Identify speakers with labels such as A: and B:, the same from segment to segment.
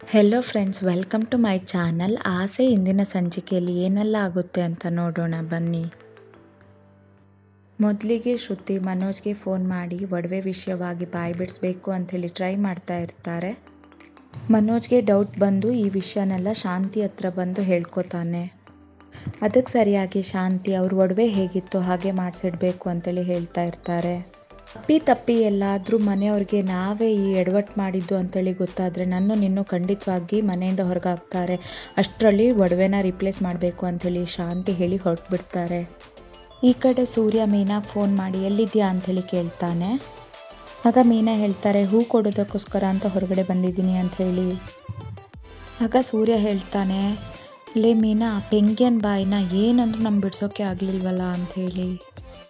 A: Hello friends welcome to my channel ಆಸೆ ಇಂದಿನ ಸಂಚಿಕೆಯಲ್ಲಿ ಏನೆಲ್ಲ ಆಗುತ್ತೆ ಅಂತ ನೋಡೋಣ, ಬನ್ನಿ. ಮೊದಲಿಗೆ ಶ್ರುತಿ ಮನೋಜ್ಗೆ ಫೋನ್ ಮಾಡಿ, ಒಡವೆ ವಿಷಯವಾಗಿ ಬಾಯಿ ಬಿಡಿಸ್ಬೇಕು ಅಂಥೇಳಿ ಟ್ರೈ ಮಾಡ್ತಾ ಇರ್ತಾರೆ. ಮನೋಜ್ಗೆ ಡೌಟ್ ಬಂದು ಈ ವಿಷಯನೆಲ್ಲ ಶಾಂತಿ ಹತ್ರ ಬಂದು ಹೇಳ್ಕೊತಾನೆ. ಅದಕ್ಕೆ ಸರಿಯಾಗಿ ಶಾಂತಿ, ಅವ್ರ ಒಡವೆ ಹೇಗಿತ್ತು ಹಾಗೆ ಮಾಡಿಸಿಡ್ಬೇಕು ಅಂತೇಳಿ ಹೇಳ್ತಾ ಇರ್ತಾರೆ. ತಪ್ಪಿ ತಪ್ಪಿ ಎಲ್ಲಾದರೂ ಮನೆಯವ್ರಿಗೆ ನಾವೇ ಈ ಎಡವಟ್ಟು ಮಾಡಿದ್ದು ಅಂತೇಳಿ ಗೊತ್ತಾದರೆ ನನ್ನ ನಿನ್ನೂ ಖಂಡಿತವಾಗಿ ಮನೆಯಿಂದ ಹೊರಗಾಗ್ತಾರೆ ಅಷ್ಟರಲ್ಲಿ ಒಡವೆನ ರಿಪ್ಲೇಸ್ ಮಾಡಬೇಕು ಅಂಥೇಳಿ ಶಾಂತಿ ಹೇಳಿ ಹೊರಟ್ಬಿಡ್ತಾರೆ. ಈ ಕಡೆ ಸೂರ್ಯ ಮೀನಾಗೆ ಫೋನ್ ಮಾಡಿ ಎಲ್ಲಿದ್ಯಾ ಅಂಥೇಳಿ ಕೇಳ್ತಾನೆ. ಆಗ ಮೀನಾ ಹೇಳ್ತಾರೆ, ಹೂ ಕೊಡೋದಕ್ಕೋಸ್ಕರ ಅಂತ ಹೊರಗಡೆ ಬಂದಿದ್ದೀನಿ ಅಂತ ಹೇಳಿ ಆಗ ಸೂರ್ಯ ಹೇಳ್ತಾನೆ, ಲೇ ಮೀನಾ ಪೆಂಗ್ಯನ್ ಬಾಯಿನ ಏನಂದ್ರೂ ನಮ್ಗೆ ಬಿಡ್ಸೋಕೆ ಆಗಲಿಲ್ವಲ್ಲ ಅಂಥೇಳಿ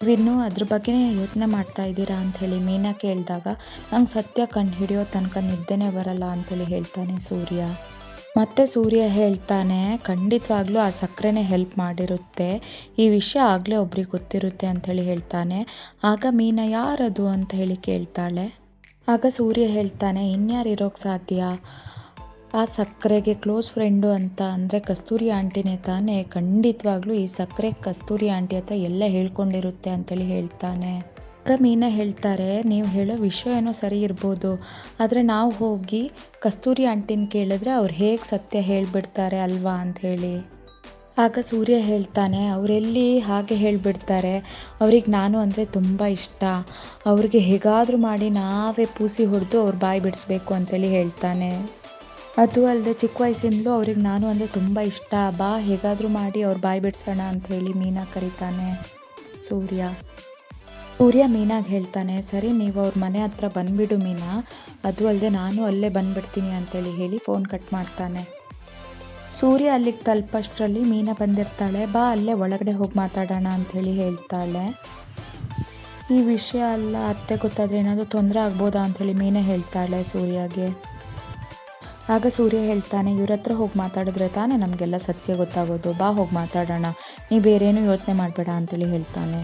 A: ನೀವಿನ್ನೂ ಅದ್ರ ಬಗ್ಗೆನೇ ಯೋಚನೆ ಮಾಡ್ತಾ ಇದ್ದೀರಾ ಅಂಥೇಳಿ ಮೀನಾ ಕೇಳಿದಾಗ, ನಂಗೆ ಸತ್ಯ ಕಂಡು ಹಿಡಿಯೋ ತನಕ ನಿದ್ದೆನೇ ಬರಲ್ಲ ಅಂಥೇಳಿ ಹೇಳ್ತಾನೆ ಸೂರ್ಯ. ಮತ್ತೆ ಸೂರ್ಯ ಹೇಳ್ತಾನೆ, ಖಂಡಿತವಾಗ್ಲೂ ಆ ಸಕ್ಕರೆನೇ ಹೆಲ್ಪ್ ಮಾಡಿರುತ್ತೆ. ಈ ವಿಷಯ ಆಗಲೇ ಒಬ್ರಿಗೆ ಗೊತ್ತಿರುತ್ತೆ ಅಂಥೇಳಿ ಹೇಳ್ತಾನೆ. ಆಗ ಮೀನಾ ಯಾರದು? ಅಂತ ಹೇಳಿ ಕೇಳ್ತಾಳೆ. ಆಗ ಸೂರ್ಯ ಹೇಳ್ತಾನೆ ಇನ್ಯಾರು ಇರೋಕ್ಕೆ ಸಾಧ್ಯ? ಆ ಸಕ್ಕರೆಗೆ ಕ್ಲೋಸ್ ಫ್ರೆಂಡು ಅಂತ ಅಂದರೆ ಕಸ್ತೂರಿ ಆಂಟಿನೇ ತಾನೇ, ಖಂಡಿತವಾಗ್ಲೂ ಈ ಸಕ್ಕರೆ ಕಸ್ತೂರಿ ಆಂಟಿ ಹತ್ರ ಎಲ್ಲ ಹೇಳ್ಕೊಂಡಿರುತ್ತೆ ಅಂತೇಳಿ ಹೇಳ್ತಾನೆ. ಅಕ್ಕ ಮೀನ ಹೇಳ್ತಾರೆ, ನೀವು ಹೇಳೋ ವಿಷಯ ಏನೋ ಸರಿ ಇರ್ಬೋದು, ಆದರೆ ನಾವು ಹೋಗಿ ಕಸ್ತೂರಿ ಆಂಟಿನ ಕೇಳಿದ್ರೆ ಅವ್ರು ಹೇಗೆ ಸತ್ಯ ಹೇಳಿಬಿಡ್ತಾರೆ ಅಲ್ವಾ? ಅಂತ ಹೇಳಿ. ಆಗ ಸೂರ್ಯ ಹೇಳ್ತಾನೆ, ಅವರೆಲ್ಲಿ ಹಾಗೆ ಹೇಳಿಬಿಡ್ತಾರೆ, ಅವ್ರಿಗೆ ನಾನು ಅಂದರೆ ತುಂಬ ಇಷ್ಟ, ಅವ್ರಿಗೆ ಹೇಗಾದರೂ ಮಾಡಿ ನಾವೇ ಪೂಸಿ ಹೊಡೆದು ಅವ್ರು ಬಾಯಿ ಬಿಡಿಸ್ಬೇಕು ಅಂತೇಳಿ ಹೇಳ್ತಾನೆ. ಅದು ಅಲ್ಲದೆ ಚಿಕ್ಕ ವಯಸ್ಸಿಂದಲೂ ಅವ್ರಿಗೆ ನಾನು ಅಂದರೆ ತುಂಬ ಇಷ್ಟ. ಬಾ, ಹೇಗಾದರೂ ಮಾಡಿ ಅವ್ರು ಬಾಯಿ ಬಿಡಿಸೋಣ ಅಂತ ಹೇಳಿ ಮೀನಾ ಕರೀತಾನೆ. ಸೂರ್ಯ. ಸೂರ್ಯ ಮೀನಾಗೆ ಹೇಳ್ತಾನೆ, ಸರಿ, ನೀವು ಅವ್ರ ಮನೆ ಹತ್ರ ಬಂದುಬಿಡು ಮೀನಾ. ಅದು ಅಲ್ಲದೆ ನಾನು ಅಲ್ಲೇ ಬಂದುಬಿಡ್ತೀನಿ ಅಂತೇಳಿ ಹೇಳಿ ಫೋನ್ ಕಟ್ ಮಾಡ್ತಾನೆ. ಸೂರ್ಯ ಅಲ್ಲಿಗೆ ತಲುಪಷ್ಟರಲ್ಲಿ ಮೀನಾ ಬಂದಿರ್ತಾಳೆ. ಬಾ, ಅಲ್ಲೇ ಒಳಗಡೆ ಹೋಗಿ ಮಾತಾಡೋಣ ಅಂಥೇಳಿ ಹೇಳ್ತಾಳೆ. ಈ ವಿಷಯ ಅಲ್ಲ, ಅತ್ತೆ ಗೊತ್ತಾದರೆ ಏನಾದರೂ ತೊಂದರೆ ಆಗ್ಬೋದಾ ಅಂಥೇಳಿ ಮೀನಾ ಹೇಳ್ತಾಳೆ ಸೂರ್ಯಗೆ. ಆಗ ಸೂರ್ಯ ಹೇಳ್ತಾನೆ, ಇವ್ರ ಹತ್ರ ಹೋಗಿ ಮಾತಾಡಿದ್ರೆ ತಾನೇ ನಮಗೆಲ್ಲ ಸತ್ಯ ಗೊತ್ತಾಗೋದು. ಬಾ, ಹೋಗಿ ಮಾತಾಡೋಣ. ನೀ ಬೇರೇನು ಯೋಚನೆ ಮಾಡಬೇಡ, ಅಂತೇಳಿ ಹೇಳ್ತಾನೆ.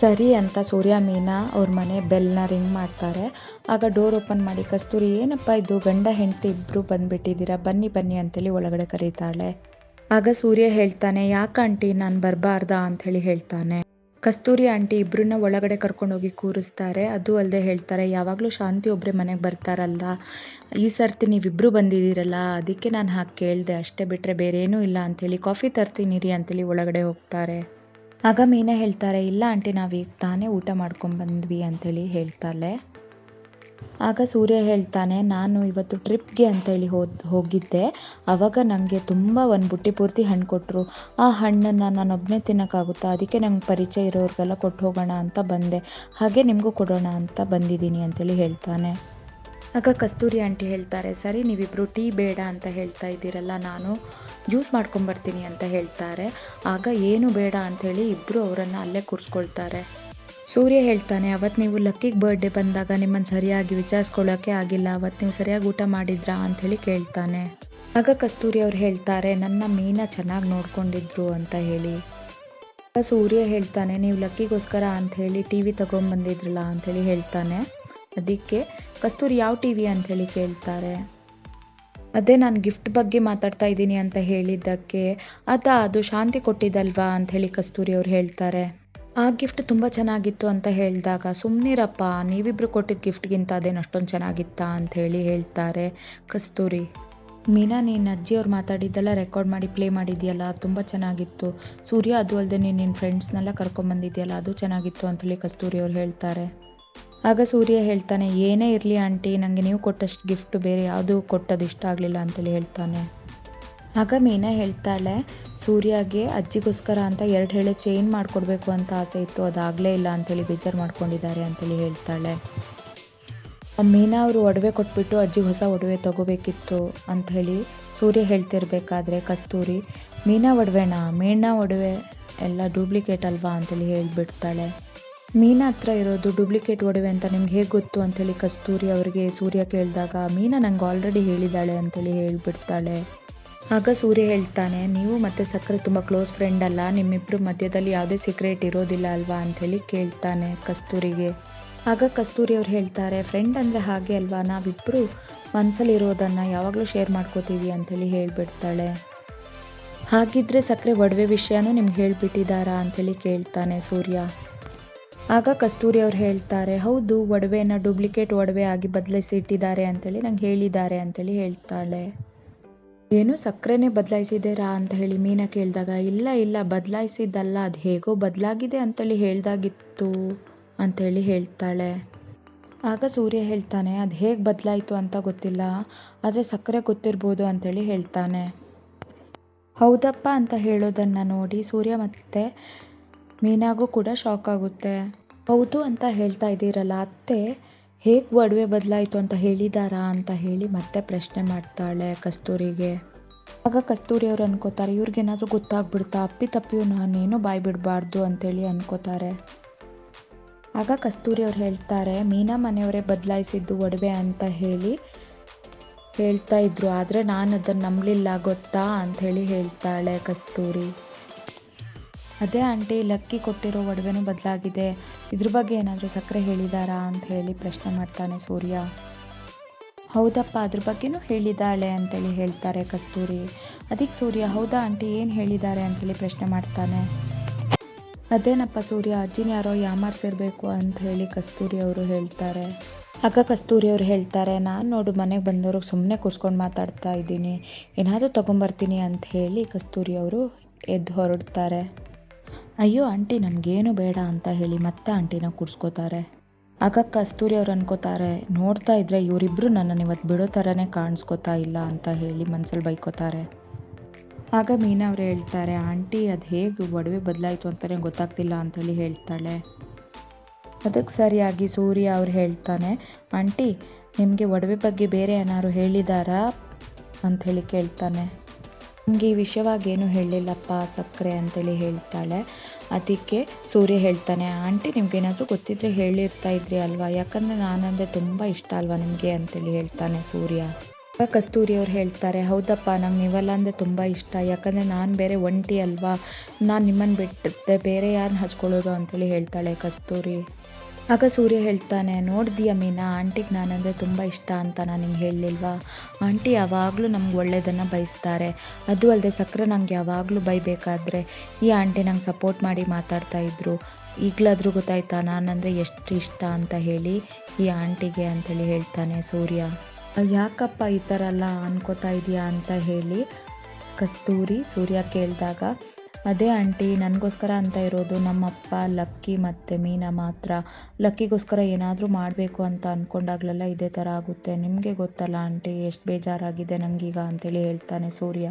A: ಸರಿ ಅಂತ ಸೂರ್ಯ, ಮೀನಾ ಅವ್ರ ಮನೆ ಬೆಲ್ನ ರಿಂಗ್ ಮಾಡ್ತಾರೆ. ಆಗ ಡೋರ್ ಓಪನ್ ಮಾಡಿ, ಕಸ್ತೂರಿ, ಏನಪ್ಪ ಇದು? ಗಂಡ, ಹೆಂಡತಿ ಇಬ್ಬರು ಬಂದುಬಿಟ್ಟಿದ್ದೀರಾ? ಬನ್ನಿ ಬನ್ನಿ, ಅಂತೇಳಿ ಒಳಗಡೆ ಕರೀತಾಳೆ. ಆಗ ಸೂರ್ಯ ಹೇಳ್ತಾನೆ, ಯಾಕೆ ಆಂಟಿ, ನಾನು ಬರಬಾರ್ದಾ? ಅಂಥೇಳಿ ಹೇಳ್ತಾನೆ. ಕಸ್ತೂರಿ ಆಂಟಿ ಇಬ್ಬರನ್ನ ಒಳಗಡೆ ಕರ್ಕೊಂಡೋಗಿ ಕೂರಿಸ್ತಾರೆ. ಅದು ಅಲ್ಲದೆ ಹೇಳ್ತಾರೆ, ಯಾವಾಗಲೂ ಶಾಂತಿ ಒಬ್ಬರೇ ಮನೆಗೆ ಬರ್ತಾರಲ್ಲ ಈ ಸರ್ತಿ ನೀವಿಬ್ಬರು ಬಂದಿದ್ದೀರಲ್ಲ, ಅದಕ್ಕೆ ನಾನು ಹಾಗೆ ಕೇಳಿದೆ. ಅಷ್ಟೇ ಬಿಟ್ಟರೆ ಬೇರೇನೂ ಇಲ್ಲ ಅಂಥೇಳಿ ಕಾಫಿ ತರ್ತೀನಿ ರೀ ಅಂತೇಳಿ ಒಳಗಡೆ ಹೋಗ್ತಾರೆ. ಆಗ ಮೀನಾ ಹೇಳ್ತಾರೆ, ಇಲ್ಲ ಆಂಟಿ, ನಾವೀಗ ತಾನೇ ಊಟ ಮಾಡ್ಕೊಂಡು ಬಂದ್ವಿ ಅಂಥೇಳಿ ಹೇಳ್ತಾಳೆ. ಆಗ ಸೂರ್ಯ ಹೇಳ್ತಾನೆ, ನಾನು ಇವತ್ತು ಟ್ರಿಪ್ಗೆ ಅಂತೇಳಿ ಹೋ ಹೋಗಿದ್ದೆ. ಆವಾಗ ನನಗೆ ತುಂಬ ಒಂದು ಬುಟ್ಟಿ ಪೂರ್ತಿ ಹಣ್ಣು ಕೊಟ್ಟರು ಆ ಹಣ್ಣನ್ನು ನಾನು ಒಬ್ಬನೇ ತಿನ್ನೋಕ್ಕಾಗುತ್ತಾ? ಅದಕ್ಕೆ ನಂಗೆ ಪರಿಚಯ ಇರೋರಿಗೆಲ್ಲ ಕೊಟ್ಟು ಹೋಗೋಣ ಅಂತ ಬಂದೆ. ಹಾಗೆ ನಿಮಗೂ ಕೊಡೋಣ ಅಂತ ಬಂದಿದ್ದೀನಿ ಅಂತೇಳಿ ಹೇಳ್ತಾನೆ. ಆಗ ಕಸ್ತೂರಿ ಆಂಟಿ ಹೇಳ್ತಾರೆ, ಸರಿ ನೀವಿಬ್ಬರು ಟೀ ಬೇಡ ಅಂತ ಹೇಳ್ತಾ ಇದ್ದೀರಲ್ಲ ನಾನು. ಜ್ಯೂಸ್ ಮಾಡ್ಕೊಂಬರ್ತೀನಿ ಅಂತ ಹೇಳ್ತಾರೆ. ಆಗ, ಏನು ಬೇಡ ಅಂಥೇಳಿ ಇಬ್ಬರು ಅವರನ್ನು ಅಲ್ಲೇ ಕೂರಿಸ್ಕೊಳ್ತಾರೆ. ಸೂರ್ಯ ಹೇಳ್ತಾನೆ ಅವತ್ತು ನೀವು ಲಕ್ಕಿಗೆ ಬರ್ಡೇ ಬಂದಾಗ ನಿಮ್ಮನ್ನು ಸರಿಯಾಗಿ ವಿಚಾರಿಸ್ಕೊಳ್ಳೋಕ್ಕೆ ಆಗಿಲ್ಲ ಅವತ್ತು ನೀವು ಸರಿಯಾಗಿ ಊಟ ಮಾಡಿದ್ರಾ? ಅಂಥೇಳಿ ಕೇಳ್ತಾನೆ. ಆಗ ಕಸ್ತೂರಿ ಅವ್ರು ಹೇಳ್ತಾರೆ, ನನ್ನ ಮೀನ ಚೆನ್ನಾಗಿ ನೋಡ್ಕೊಂಡಿದ್ರು, ಅಂತ ಹೇಳಿ. ಸೂರ್ಯ ಹೇಳ್ತಾನೆ, ನೀವು ಲಕ್ಕಿಗೋಸ್ಕರ ಅಂಥೇಳಿ ಟಿ ವಿ ತೊಗೊಂಬಂದಿದ್ರಲ್ಲ, ಅಂಥೇಳಿ ಹೇಳ್ತಾನೆ. ಅದಕ್ಕೆ ಕಸ್ತೂರಿ ಯಾವ ಟಿ ವಿ? ಅಂಥೇಳಿ ಕೇಳ್ತಾರೆ. ಅದೇ ನಾನು ಗಿಫ್ಟ್ ಬಗ್ಗೆ ಮಾತಾಡ್ತಾ ಇದ್ದೀನಿ, ಅಂತ ಹೇಳಿದ್ದಕ್ಕೆ, ಆತ ಅದು ಶಾಂತಿ ಕೊಟ್ಟಿದ್ದಲ್ವಾ? ಅಂಥೇಳಿ ಕಸ್ತೂರಿ ಅವ್ರು ಹೇಳ್ತಾರೆ. ಆ ಗಿಫ್ಟ್ ತುಂಬ ಚೆನ್ನಾಗಿತ್ತು ಅಂತ ಹೇಳಿದಾಗ ಸುಮ್ಮನಿರಪ್ಪ ನೀವಿಬ್ಬರು ಕೊಟ್ಟಿದ್ದ ಗಿಫ್ಟ್ಗಿಂತ ಅದೇನು ಅಷ್ಟೊಂದು ಚೆನ್ನಾಗಿತ್ತಾ ಅಂತ ಹೇಳಿ ಹೇಳ್ತಾರೆ. ಕಸ್ತೂರಿ, ಮೀನಾ, ನೀನು ಅಜ್ಜಿಯವ್ರು ಮಾತಾಡಿದ್ದೆಲ್ಲ ರೆಕಾರ್ಡ್ ಮಾಡಿ ಪ್ಲೇ ಮಾಡಿದ್ಯಲ್ಲ, ತುಂಬ ಚೆನ್ನಾಗಿತ್ತು. ಸೂರ್ಯ, ಅದು ಅಲ್ಲದೆ ನೀನು ನಿನ್ನ ಫ್ರೆಂಡ್ಸ್ನೆಲ್ಲ ಕರ್ಕೊಂಬಂದಿದ್ಯಲ್ಲ ಅದು ಚೆನ್ನಾಗಿತ್ತು ಅಂತೇಳಿ ಕಸ್ತೂರಿ ಅವ್ರು ಹೇಳ್ತಾರೆ. ಆಗ ಸೂರ್ಯ ಹೇಳ್ತಾನೆ, ಏನೇ ಇರಲಿ ಆಂಟಿ ನನಗೆ ನೀವು ಕೊಟ್ಟಷ್ಟು ಗಿಫ್ಟ್ ಬೇರೆ ಯಾವುದೂ ಕೊಟ್ಟದು ಇಷ್ಟ ಆಗಲಿಲ್ಲ ಅಂತೇಳಿ ಹೇಳ್ತಾನೆ. ಆಗ ಮೀನಾ ಹೇಳ್ತಾಳೆ ಸೂರ್ಯಗೆ ಅಜ್ಜಿಗೋಸ್ಕರ ಅಂತ ಎರಡು ಹೇಳೆ ಚೇಂಜ್ ಮಾಡಿಕೊಡ್ಬೇಕು ಅಂತ ಆಸೆ ಇತ್ತು. ಅದಾಗಲೇ ಇಲ್ಲ ಅಂಥೇಳಿ ಬೇಜಾರು ಮಾಡ್ಕೊಂಡಿದ್ದಾರೆ ಅಂತೇಳಿ ಹೇಳ್ತಾಳೆ. ಮೀನಾ ಅವರು ಒಡವೆ ಕೊಟ್ಬಿಟ್ಟು ಅಜ್ಜಿ ಹೊಸ ಒಡವೆ ತಗೋಬೇಕಿತ್ತು ಅಂಥೇಳಿ ಸೂರ್ಯ ಹೇಳ್ತಿರ್ಬೇಕಾದ್ರೆ, ಕಸ್ತೂರಿ, ಮೀನಾ ಒಡವೆನಾ? ಮೀನಾ ಒಡವೆ ಎಲ್ಲ ಡೂಪ್ಲಿಕೇಟ್ ಅಲ್ವಾ? ಅಂತೇಳಿ ಹೇಳಿಬಿಡ್ತಾಳೆ. ಮೀನಾ ಹತ್ರ ಇರೋದು ಡೂಪ್ಲಿಕೇಟ್ ಒಡವೆ ಅಂತ ನಿಮ್ಗೆ ಹೇಗೆ ಗೊತ್ತು? ಅಂಥೇಳಿ ಕಸ್ತೂರಿ ಅವರಿಗೆ ಸೂರ್ಯ ಕೇಳಿದಾಗ, ಮೀನಾ ನಂಗೆ ಆಲ್ರೆಡಿ ಹೇಳಿದ್ದಾಳೆ ಅಂತೇಳಿ ಹೇಳಿಬಿಡ್ತಾಳೆ. ಆಗ ಸೂರ್ಯ ಹೇಳ್ತಾನೆ, ನೀವು ಮತ್ತು ಸಕ್ಕರೆ ತುಂಬ ಕ್ಲೋಸ್ ಫ್ರೆಂಡ್ ಅಲ್ಲ ನಿಮ್ಮಿಬ್ಬರು ಮಧ್ಯದಲ್ಲಿ ಯಾವುದೇ ಸೀಕ್ರೆಟ್ ಇರೋದಿಲ್ಲ ಅಲ್ವಾ? ಅಂಥೇಳಿ ಕೇಳ್ತಾನೆ ಕಸ್ತೂರಿಗೆ. ಆಗ ಕಸ್ತೂರಿ ಅವ್ರು ಹೇಳ್ತಾರೆ ಫ್ರೆಂಡ್ ಅಂದರೆ ಹಾಗೆ ಅಲ್ವಾ? ನಾವಿಬ್ಬರು ಮನಸ್ಸಲ್ಲಿರೋದನ್ನು ಯಾವಾಗಲೂ ಶೇರ್ ಮಾಡ್ಕೋತೀವಿ ಅಂಥೇಳಿ ಹೇಳಿಬಿಡ್ತಾಳೆ. ಹಾಗಿದ್ರೆ ಸಕ್ಕರೆ ಒಡವೆ ವಿಷಯನೂ ನಿಮ್ಗೆ ಹೇಳಿಬಿಟ್ಟಿದ್ದಾರಾ ಅಂಥೇಳಿ ಕೇಳ್ತಾನೆ ಸೂರ್ಯ. ಆಗ ಕಸ್ತೂರಿ ಅವ್ರು ಹೇಳ್ತಾರೆ, ಹೌದು ಒಡವೆಯನ್ನು ಡೂಪ್ಲಿಕೇಟ್ ಒಡವೆ ಆಗಿ ಬದಲಿಸಿ ಇಟ್ಟಿದ್ದಾರೆ ಅಂಥೇಳಿ ನಂಗೆ ಹೇಳಿದ್ದಾರೆ ಅಂಥೇಳಿ ಹೇಳ್ತಾಳೆ. ಏನು ಸಕ್ಕರೆನೇ ಬದಲಾಯಿಸಿದ್ದೀರಾ ಅಂತ ಹೇಳಿ ಮೀನಾ ಕೇಳಿದಾಗ, ಇಲ್ಲ ಇಲ್ಲ, ಬದಲಾಯಿಸಿದ್ದಲ್ಲ, ಅದು ಹೇಗೋ ಬದಲಾಗಿದೆ ಅಂತೇಳಿ ಹೇಳ್ದಾಗಿತ್ತು ಅಂತೇಳಿ ಹೇಳ್ತಾಳೆ. ಆಗ ಸೂರ್ಯ ಹೇಳ್ತಾನೆ, ಅದು ಹೇಗೆ ಬದಲಾಯಿತು ಅಂತ ಗೊತ್ತಿಲ್ಲ, ಆದರೆ ಸಕ್ಕರೆ ಗೊತ್ತಿರ್ಬೋದು ಅಂತೇಳಿ ಹೇಳ್ತಾನೆ. ಹೌದಪ್ಪ ಅಂತ ಹೇಳೋದನ್ನು ನೋಡಿ ಸೂರ್ಯ ಮತ್ತೆ ಮೀನಾಗೂ ಕೂಡ ಶಾಕ್ ಆಗುತ್ತೆ. ಹೌದು ಅಂತ ಹೇಳ್ತಾ ಇದ್ದೀರಲ್ಲ ಅತ್ತೆ ಹೇಗೆ ಒಡವೆ ಬದಲಾಯಿತು ಅಂತ ಹೇಳಿದಾರಾ ಅಂತ ಹೇಳಿ ಮತ್ತೆ ಪ್ರಶ್ನೆ ಮಾಡ್ತಾಳೆ ಕಸ್ತೂರಿಗೆ. ಆಗ ಕಸ್ತೂರಿ ಅವ್ರು ಅನ್ಕೋತಾರೆ ಏನಾದರೂ ಗೊತ್ತಾಗ್ಬಿಡ್ತಾ, ಅಪ್ಪಿ ತಪ್ಪಿಯು ನಾನೇನು ಬಾಯಿ ಬಿಡಬಾರ್ದು ಅಂತೇಳಿ ಅನ್ಕೋತಾರೆ. ಆಗ ಕಸ್ತೂರಿ ಅವ್ರು ಹೇಳ್ತಾರೆ, ಮೀನಾ ಮನೆಯವರೇ ಬದಲಾಯಿಸಿದ್ದು ಒಡವೆ ಅಂತ ಹೇಳಿ ಹೇಳ್ತಾ ಇದ್ರು, ಆದರೆ ನಾನು ಅದನ್ನು ನಂಬಲಿಲ್ಲ, ಗೊತ್ತಾ? ಅಂಥೇಳಿ ಹೇಳ್ತಾಳೆ ಕಸ್ತೂರಿ. ಅದೇ ಆಂಟಿ ಲಕ್ಕಿ ಕೊಟ್ಟಿರೋ ಒಡವೆನೂ ಬದಲಾಗಿದೆ. ಇದ್ರ ಬಗ್ಗೆ ಏನಾದರೂ ಸಕ್ಕರೆ ಹೇಳಿದಾರಾ ಅಂತ ಹೇಳಿ ಪ್ರಶ್ನೆ ಮಾಡ್ತಾನೆ ಸೂರ್ಯ. ಹೌದಪ್ಪ, ಅದ್ರ ಬಗ್ಗೆನೂ ಹೇಳಿದ್ದಾಳೆ ಅಂತೇಳಿ ಹೇಳ್ತಾರೆ ಕಸ್ತೂರಿ. ಅದಕ್ಕೆ ಸೂರ್ಯ, ಹೌದಾ ಆಂಟಿ, ಏನು ಹೇಳಿದ್ದಾರೆ ಅಂತೇಳಿ ಪ್ರಶ್ನೆ ಮಾಡ್ತಾನೆ. ಅದೇನಪ್ಪ ಸೂರ್ಯ, ಅಜ್ಜಿನ ಯಾರೋ ಯಾಮಾರ್ಸಿರ್ಬೇಕು ಅಂತ ಹೇಳಿ ಕಸ್ತೂರಿ ಅವರು ಹೇಳ್ತಾರೆ. ಆಗ ಕಸ್ತೂರಿ ಅವರು ಹೇಳ್ತಾರೆ, ನಾನು ನೋಡು ಮನೆಗೆ ಬಂದವ್ರಿಗೆ ಸುಮ್ಮನೆ ಕೂಸ್ಕೊಂಡು ಮಾತಾಡ್ತಾ ಇದ್ದೀನಿ. ಏನಾದರೂ ತೊಗೊಂಬರ್ತೀನಿ ಅಂತ ಹೇಳಿ ಕಸ್ತೂರಿ ಅವರು ಎದ್ದು ಹೊರಡ್ತಾರೆ. ಅಯ್ಯೋ ಆಂಟಿ ನಮಗೇನು ಬೇಡ ಅಂತ ಹೇಳಿ ಮತ್ತೆ ಆಂಟಿನ ಕೂರಿಸ್ಕೋತಾರೆ ಆಗ ಕಸ್ತೂರಿ ಅವ್ರು ಅನ್ಕೋತಾರೆ, ನೋಡ್ತಾ ಇದ್ರೆ ಇವರಿಬ್ಬರು ನನ್ನನ್ನು ಇವತ್ತು ಬಿಡೋ ಥರನೇ ಕಾಣಿಸ್ಕೋತಾ ಇಲ್ಲ ಅಂತ ಹೇಳಿ ಮನ್ಸಲ್ಲಿ ಬೈಕೋತಾರೆ. ಆಗ ಮೀನಾ ಅವರು ಹೇಳ್ತಾರೆ, ಆಂಟಿ, ಅದು ಹೇಗೆ ಒಡವೆ ಬದಲಾಯಿತು ಅಂತಲೇ ಗೊತ್ತಾಗ್ತಿಲ್ಲ ಅಂತೇಳಿ ಹೇಳ್ತಾಳೆ. ಅದಕ್ಕೆ ಸರಿಯಾಗಿ ಸೂರ್ಯ ಅವ್ರು ಹೇಳ್ತಾನೆ, ಆಂಟಿ, ನಿಮಗೆ ಒಡವೆ ಬಗ್ಗೆ ಬೇರೆ ಏನಾದ್ರು ಹೇಳಿದಾರಾ? ಅಂಥೇಳಿ ಕೇಳ್ತಾನೆ. ನಿಮಗೆ ಈ ವಿಷಯವಾಗಿ ಏನು ಹೇಳಿಲ್ಲಪ್ಪ ಸಕ್ಕರೆ ಅಂತೇಳಿ ಹೇಳ್ತಾಳೆ. ಅದಕ್ಕೆ ಸೂರ್ಯ ಹೇಳ್ತಾನೆ, ಆಂಟಿ ನಿಮ್ಗೇನಾದರೂ ಗೊತ್ತಿದ್ರೆ ಹೇಳಿರ್ತಾ ಇದ್ರಿ ಅಲ್ವಾ? ಯಾಕಂದರೆ ನಾನಂದರೆ ತುಂಬ ಇಷ್ಟ ಅಲ್ವಾ ನಿಮಗೆ? ಅಂತೇಳಿ ಹೇಳ್ತಾನೆ ಸೂರ್ಯ. ಕಸ್ತೂರಿ ಅವ್ರು ಹೇಳ್ತಾರೆ, ಹೌದಪ್ಪ, ನಂಗೆ ನೀವೆಲ್ಲ ಅಂದರೆ ತುಂಬ ಇಷ್ಟ. ಯಾಕಂದರೆ ನಾನು ಬೇರೆ ಒಂಟಿ ಅಲ್ವಾ? ನಾನು ನಿಮ್ಮನ್ನು ಬಿಟ್ಟಿರ್ತೆ ಬೇರೆ ಯಾರನ್ನ ಹಚ್ಕೊಳ್ಳೋದು? ಅಂತೇಳಿ ಹೇಳ್ತಾಳೆ ಕಸ್ತೂರಿ. ಆಗ ಸೂರ್ಯ ಹೇಳ್ತಾನೆ, ನೋಡಿದೀಯ ಮೀನಾ, ಆಂಟಿಗೆ ನಾನಂದರೆ ತುಂಬ ಇಷ್ಟ ಅಂತ ನಾನು ನಿಂಗೆ ಹೇಳಲಿಲ್ವಾ? ಆಂಟಿ ಯಾವಾಗಲೂ ನಮ್ಗೆ ಒಳ್ಳೆಯದನ್ನು ಬಯಸ್ತಾರೆ. ಅದು ಅಲ್ಲದೆ ಸಕ್ಕರೆ ನಂಗೆ ಯಾವಾಗಲೂ ಬೈಬೇಕಾದ್ರೆ. ಈ ಆಂಟಿ ನಂಗೆ ಸಪೋರ್ಟ್ ಮಾಡಿ ಮಾತಾಡ್ತಾ ಇದ್ರು. ಈಗಲಾದರೂ ಗೊತ್ತಾಯ್ತಾ ನಾನಂದರೆ ಎಷ್ಟು ಇಷ್ಟ ಅಂತ ಹೇಳಿ ಈ ಆಂಟಿಗೆ ಅಂತೇಳಿ ಹೇಳ್ತಾನೆ ಸೂರ್ಯ. ಯಾಕಪ್ಪ ಈ ಥರ ಎಲ್ಲ ಅನ್ಕೋತಾ ಇದೆಯಾ? ಅಂತ ಹೇಳಿ ಕಸ್ತೂರಿ ಸೂರ್ಯ ಕೇಳಿದಾಗ ಅದೇ ಆಂಟಿ, ನನಗೋಸ್ಕರ ಅಂತ ಇರೋದು ನಮ್ಮಪ್ಪ, ಲಕ್ಕಿ ಮತ್ತು ಮೀನಾ ಮಾತ್ರ. ಲಕ್ಕಿಗೋಸ್ಕರ ಏನಾದರೂ ಮಾಡಬೇಕು ಅಂತ ಅಂದ್ಕೊಂಡಾಗಲೆಲ್ಲ ಇದೇ ಥರ ಆಗುತ್ತೆ. ನಿಮಗೆ ಗೊತ್ತಲ್ಲ ಆಂಟಿ, ಎಷ್ಟು ಬೇಜಾರಾಗಿದೆ ನನಗೀಗ ಅಂತೇಳಿ ಹೇಳ್ತಾನೆ ಸೂರ್ಯ.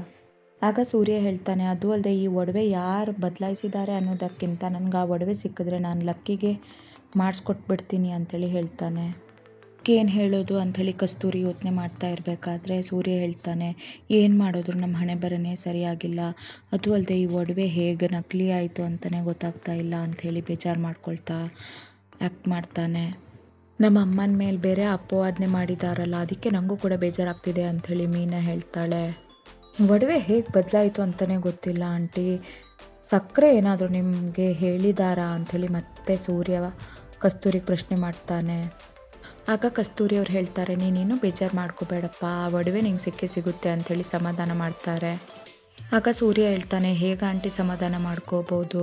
A: ಆಗ ಸೂರ್ಯ ಹೇಳ್ತಾನೆ, ಅದು ಅಲ್ಲದೆ ಈ ಒಡವೆ ಯಾರು ಬದಲಾಯಿಸಿದ್ದಾರೆ ಅನ್ನೋದಕ್ಕಿಂತ ನನಗೆ ಆ ಒಡವೆ ಸಿಕ್ಕಿದ್ರೆ ನಾನು ಲಕ್ಕಿಗೆ ಮಾಡಿಸ್ಕೊಟ್ಬಿಡ್ತೀನಿ ಅಂತೇಳಿ ಹೇಳ್ತಾನೆ. ಏನು ಹೇಳೋದು ಅಂಥೇಳಿ ಕಸ್ತೂರಿ ಯೋಚನೆ ಮಾಡ್ತಾ ಇರಬೇಕಾದ್ರೆ ಸೂರ್ಯ ಹೇಳ್ತಾನೆ, ಏನು ಮಾಡಿದ್ರು ನಮ್ಮ ಹಣೆ ಬರನೇ ಸರಿಯಾಗಿಲ್ಲ, ಅದು ಅಲ್ಲದೆ ಈ ಒಡವೆ ಹೇಗೆ ನಕಲಿ ಆಯಿತು ಅಂತಲೇ ಗೊತ್ತಾಗ್ತಾ ಇಲ್ಲ ಅಂಥೇಳಿ ಬೇಜಾರು ಮಾಡ್ಕೊಳ್ತಾ ಆ್ಯಕ್ಟ್ ಮಾಡ್ತಾನೆ. ನಮ್ಮ ಅಮ್ಮನ ಮೇಲೆ ಬೇರೆ ಅಪವಾದನೆ ಮಾಡಿದಾರಲ್ಲ, ಅದಕ್ಕೆ ನನಗೂ ಕೂಡ ಬೇಜಾರಾಗ್ತಿದೆ ಅಂಥೇಳಿ ಮೀನಾ ಹೇಳ್ತಾಳೆ. ಒಡವೆ ಹೇಗೆ ಬದಲಾಯಿತು ಅಂತಲೇ ಗೊತ್ತಿಲ್ಲ ಆಂಟಿ. ಸಕ್ಕರೆ ಏನಾದರೂ ನಿಮಗೆ ಹೇಳಿದಾರಾ ಅಂಥೇಳಿ ಮತ್ತೆ ಸೂರ್ಯ ಕಸ್ತೂರಿಗೆ ಪ್ರಶ್ನೆ ಮಾಡ್ತಾನೆ. ಆಗ ಕಸ್ತೂರಿ ಅವ್ರು ಹೇಳ್ತಾರೆ, ನೀನೇನು ಬೇಜಾರು ಮಾಡ್ಕೋಬೇಡಪ್ಪ, ಆ ಒಡವೆ ನಿಂಗೆ ಸಿಕ್ಕಿ ಸಿಗುತ್ತೆ ಅಂಥೇಳಿ ಸಮಾಧಾನ ಮಾಡ್ತಾರೆ. ಆಗ ಸೂರ್ಯ ಹೇಳ್ತಾನೆ, ಹೇಗೆ ಆಂಟಿ ಸಮಾಧಾನ ಮಾಡ್ಕೋಬೋದು?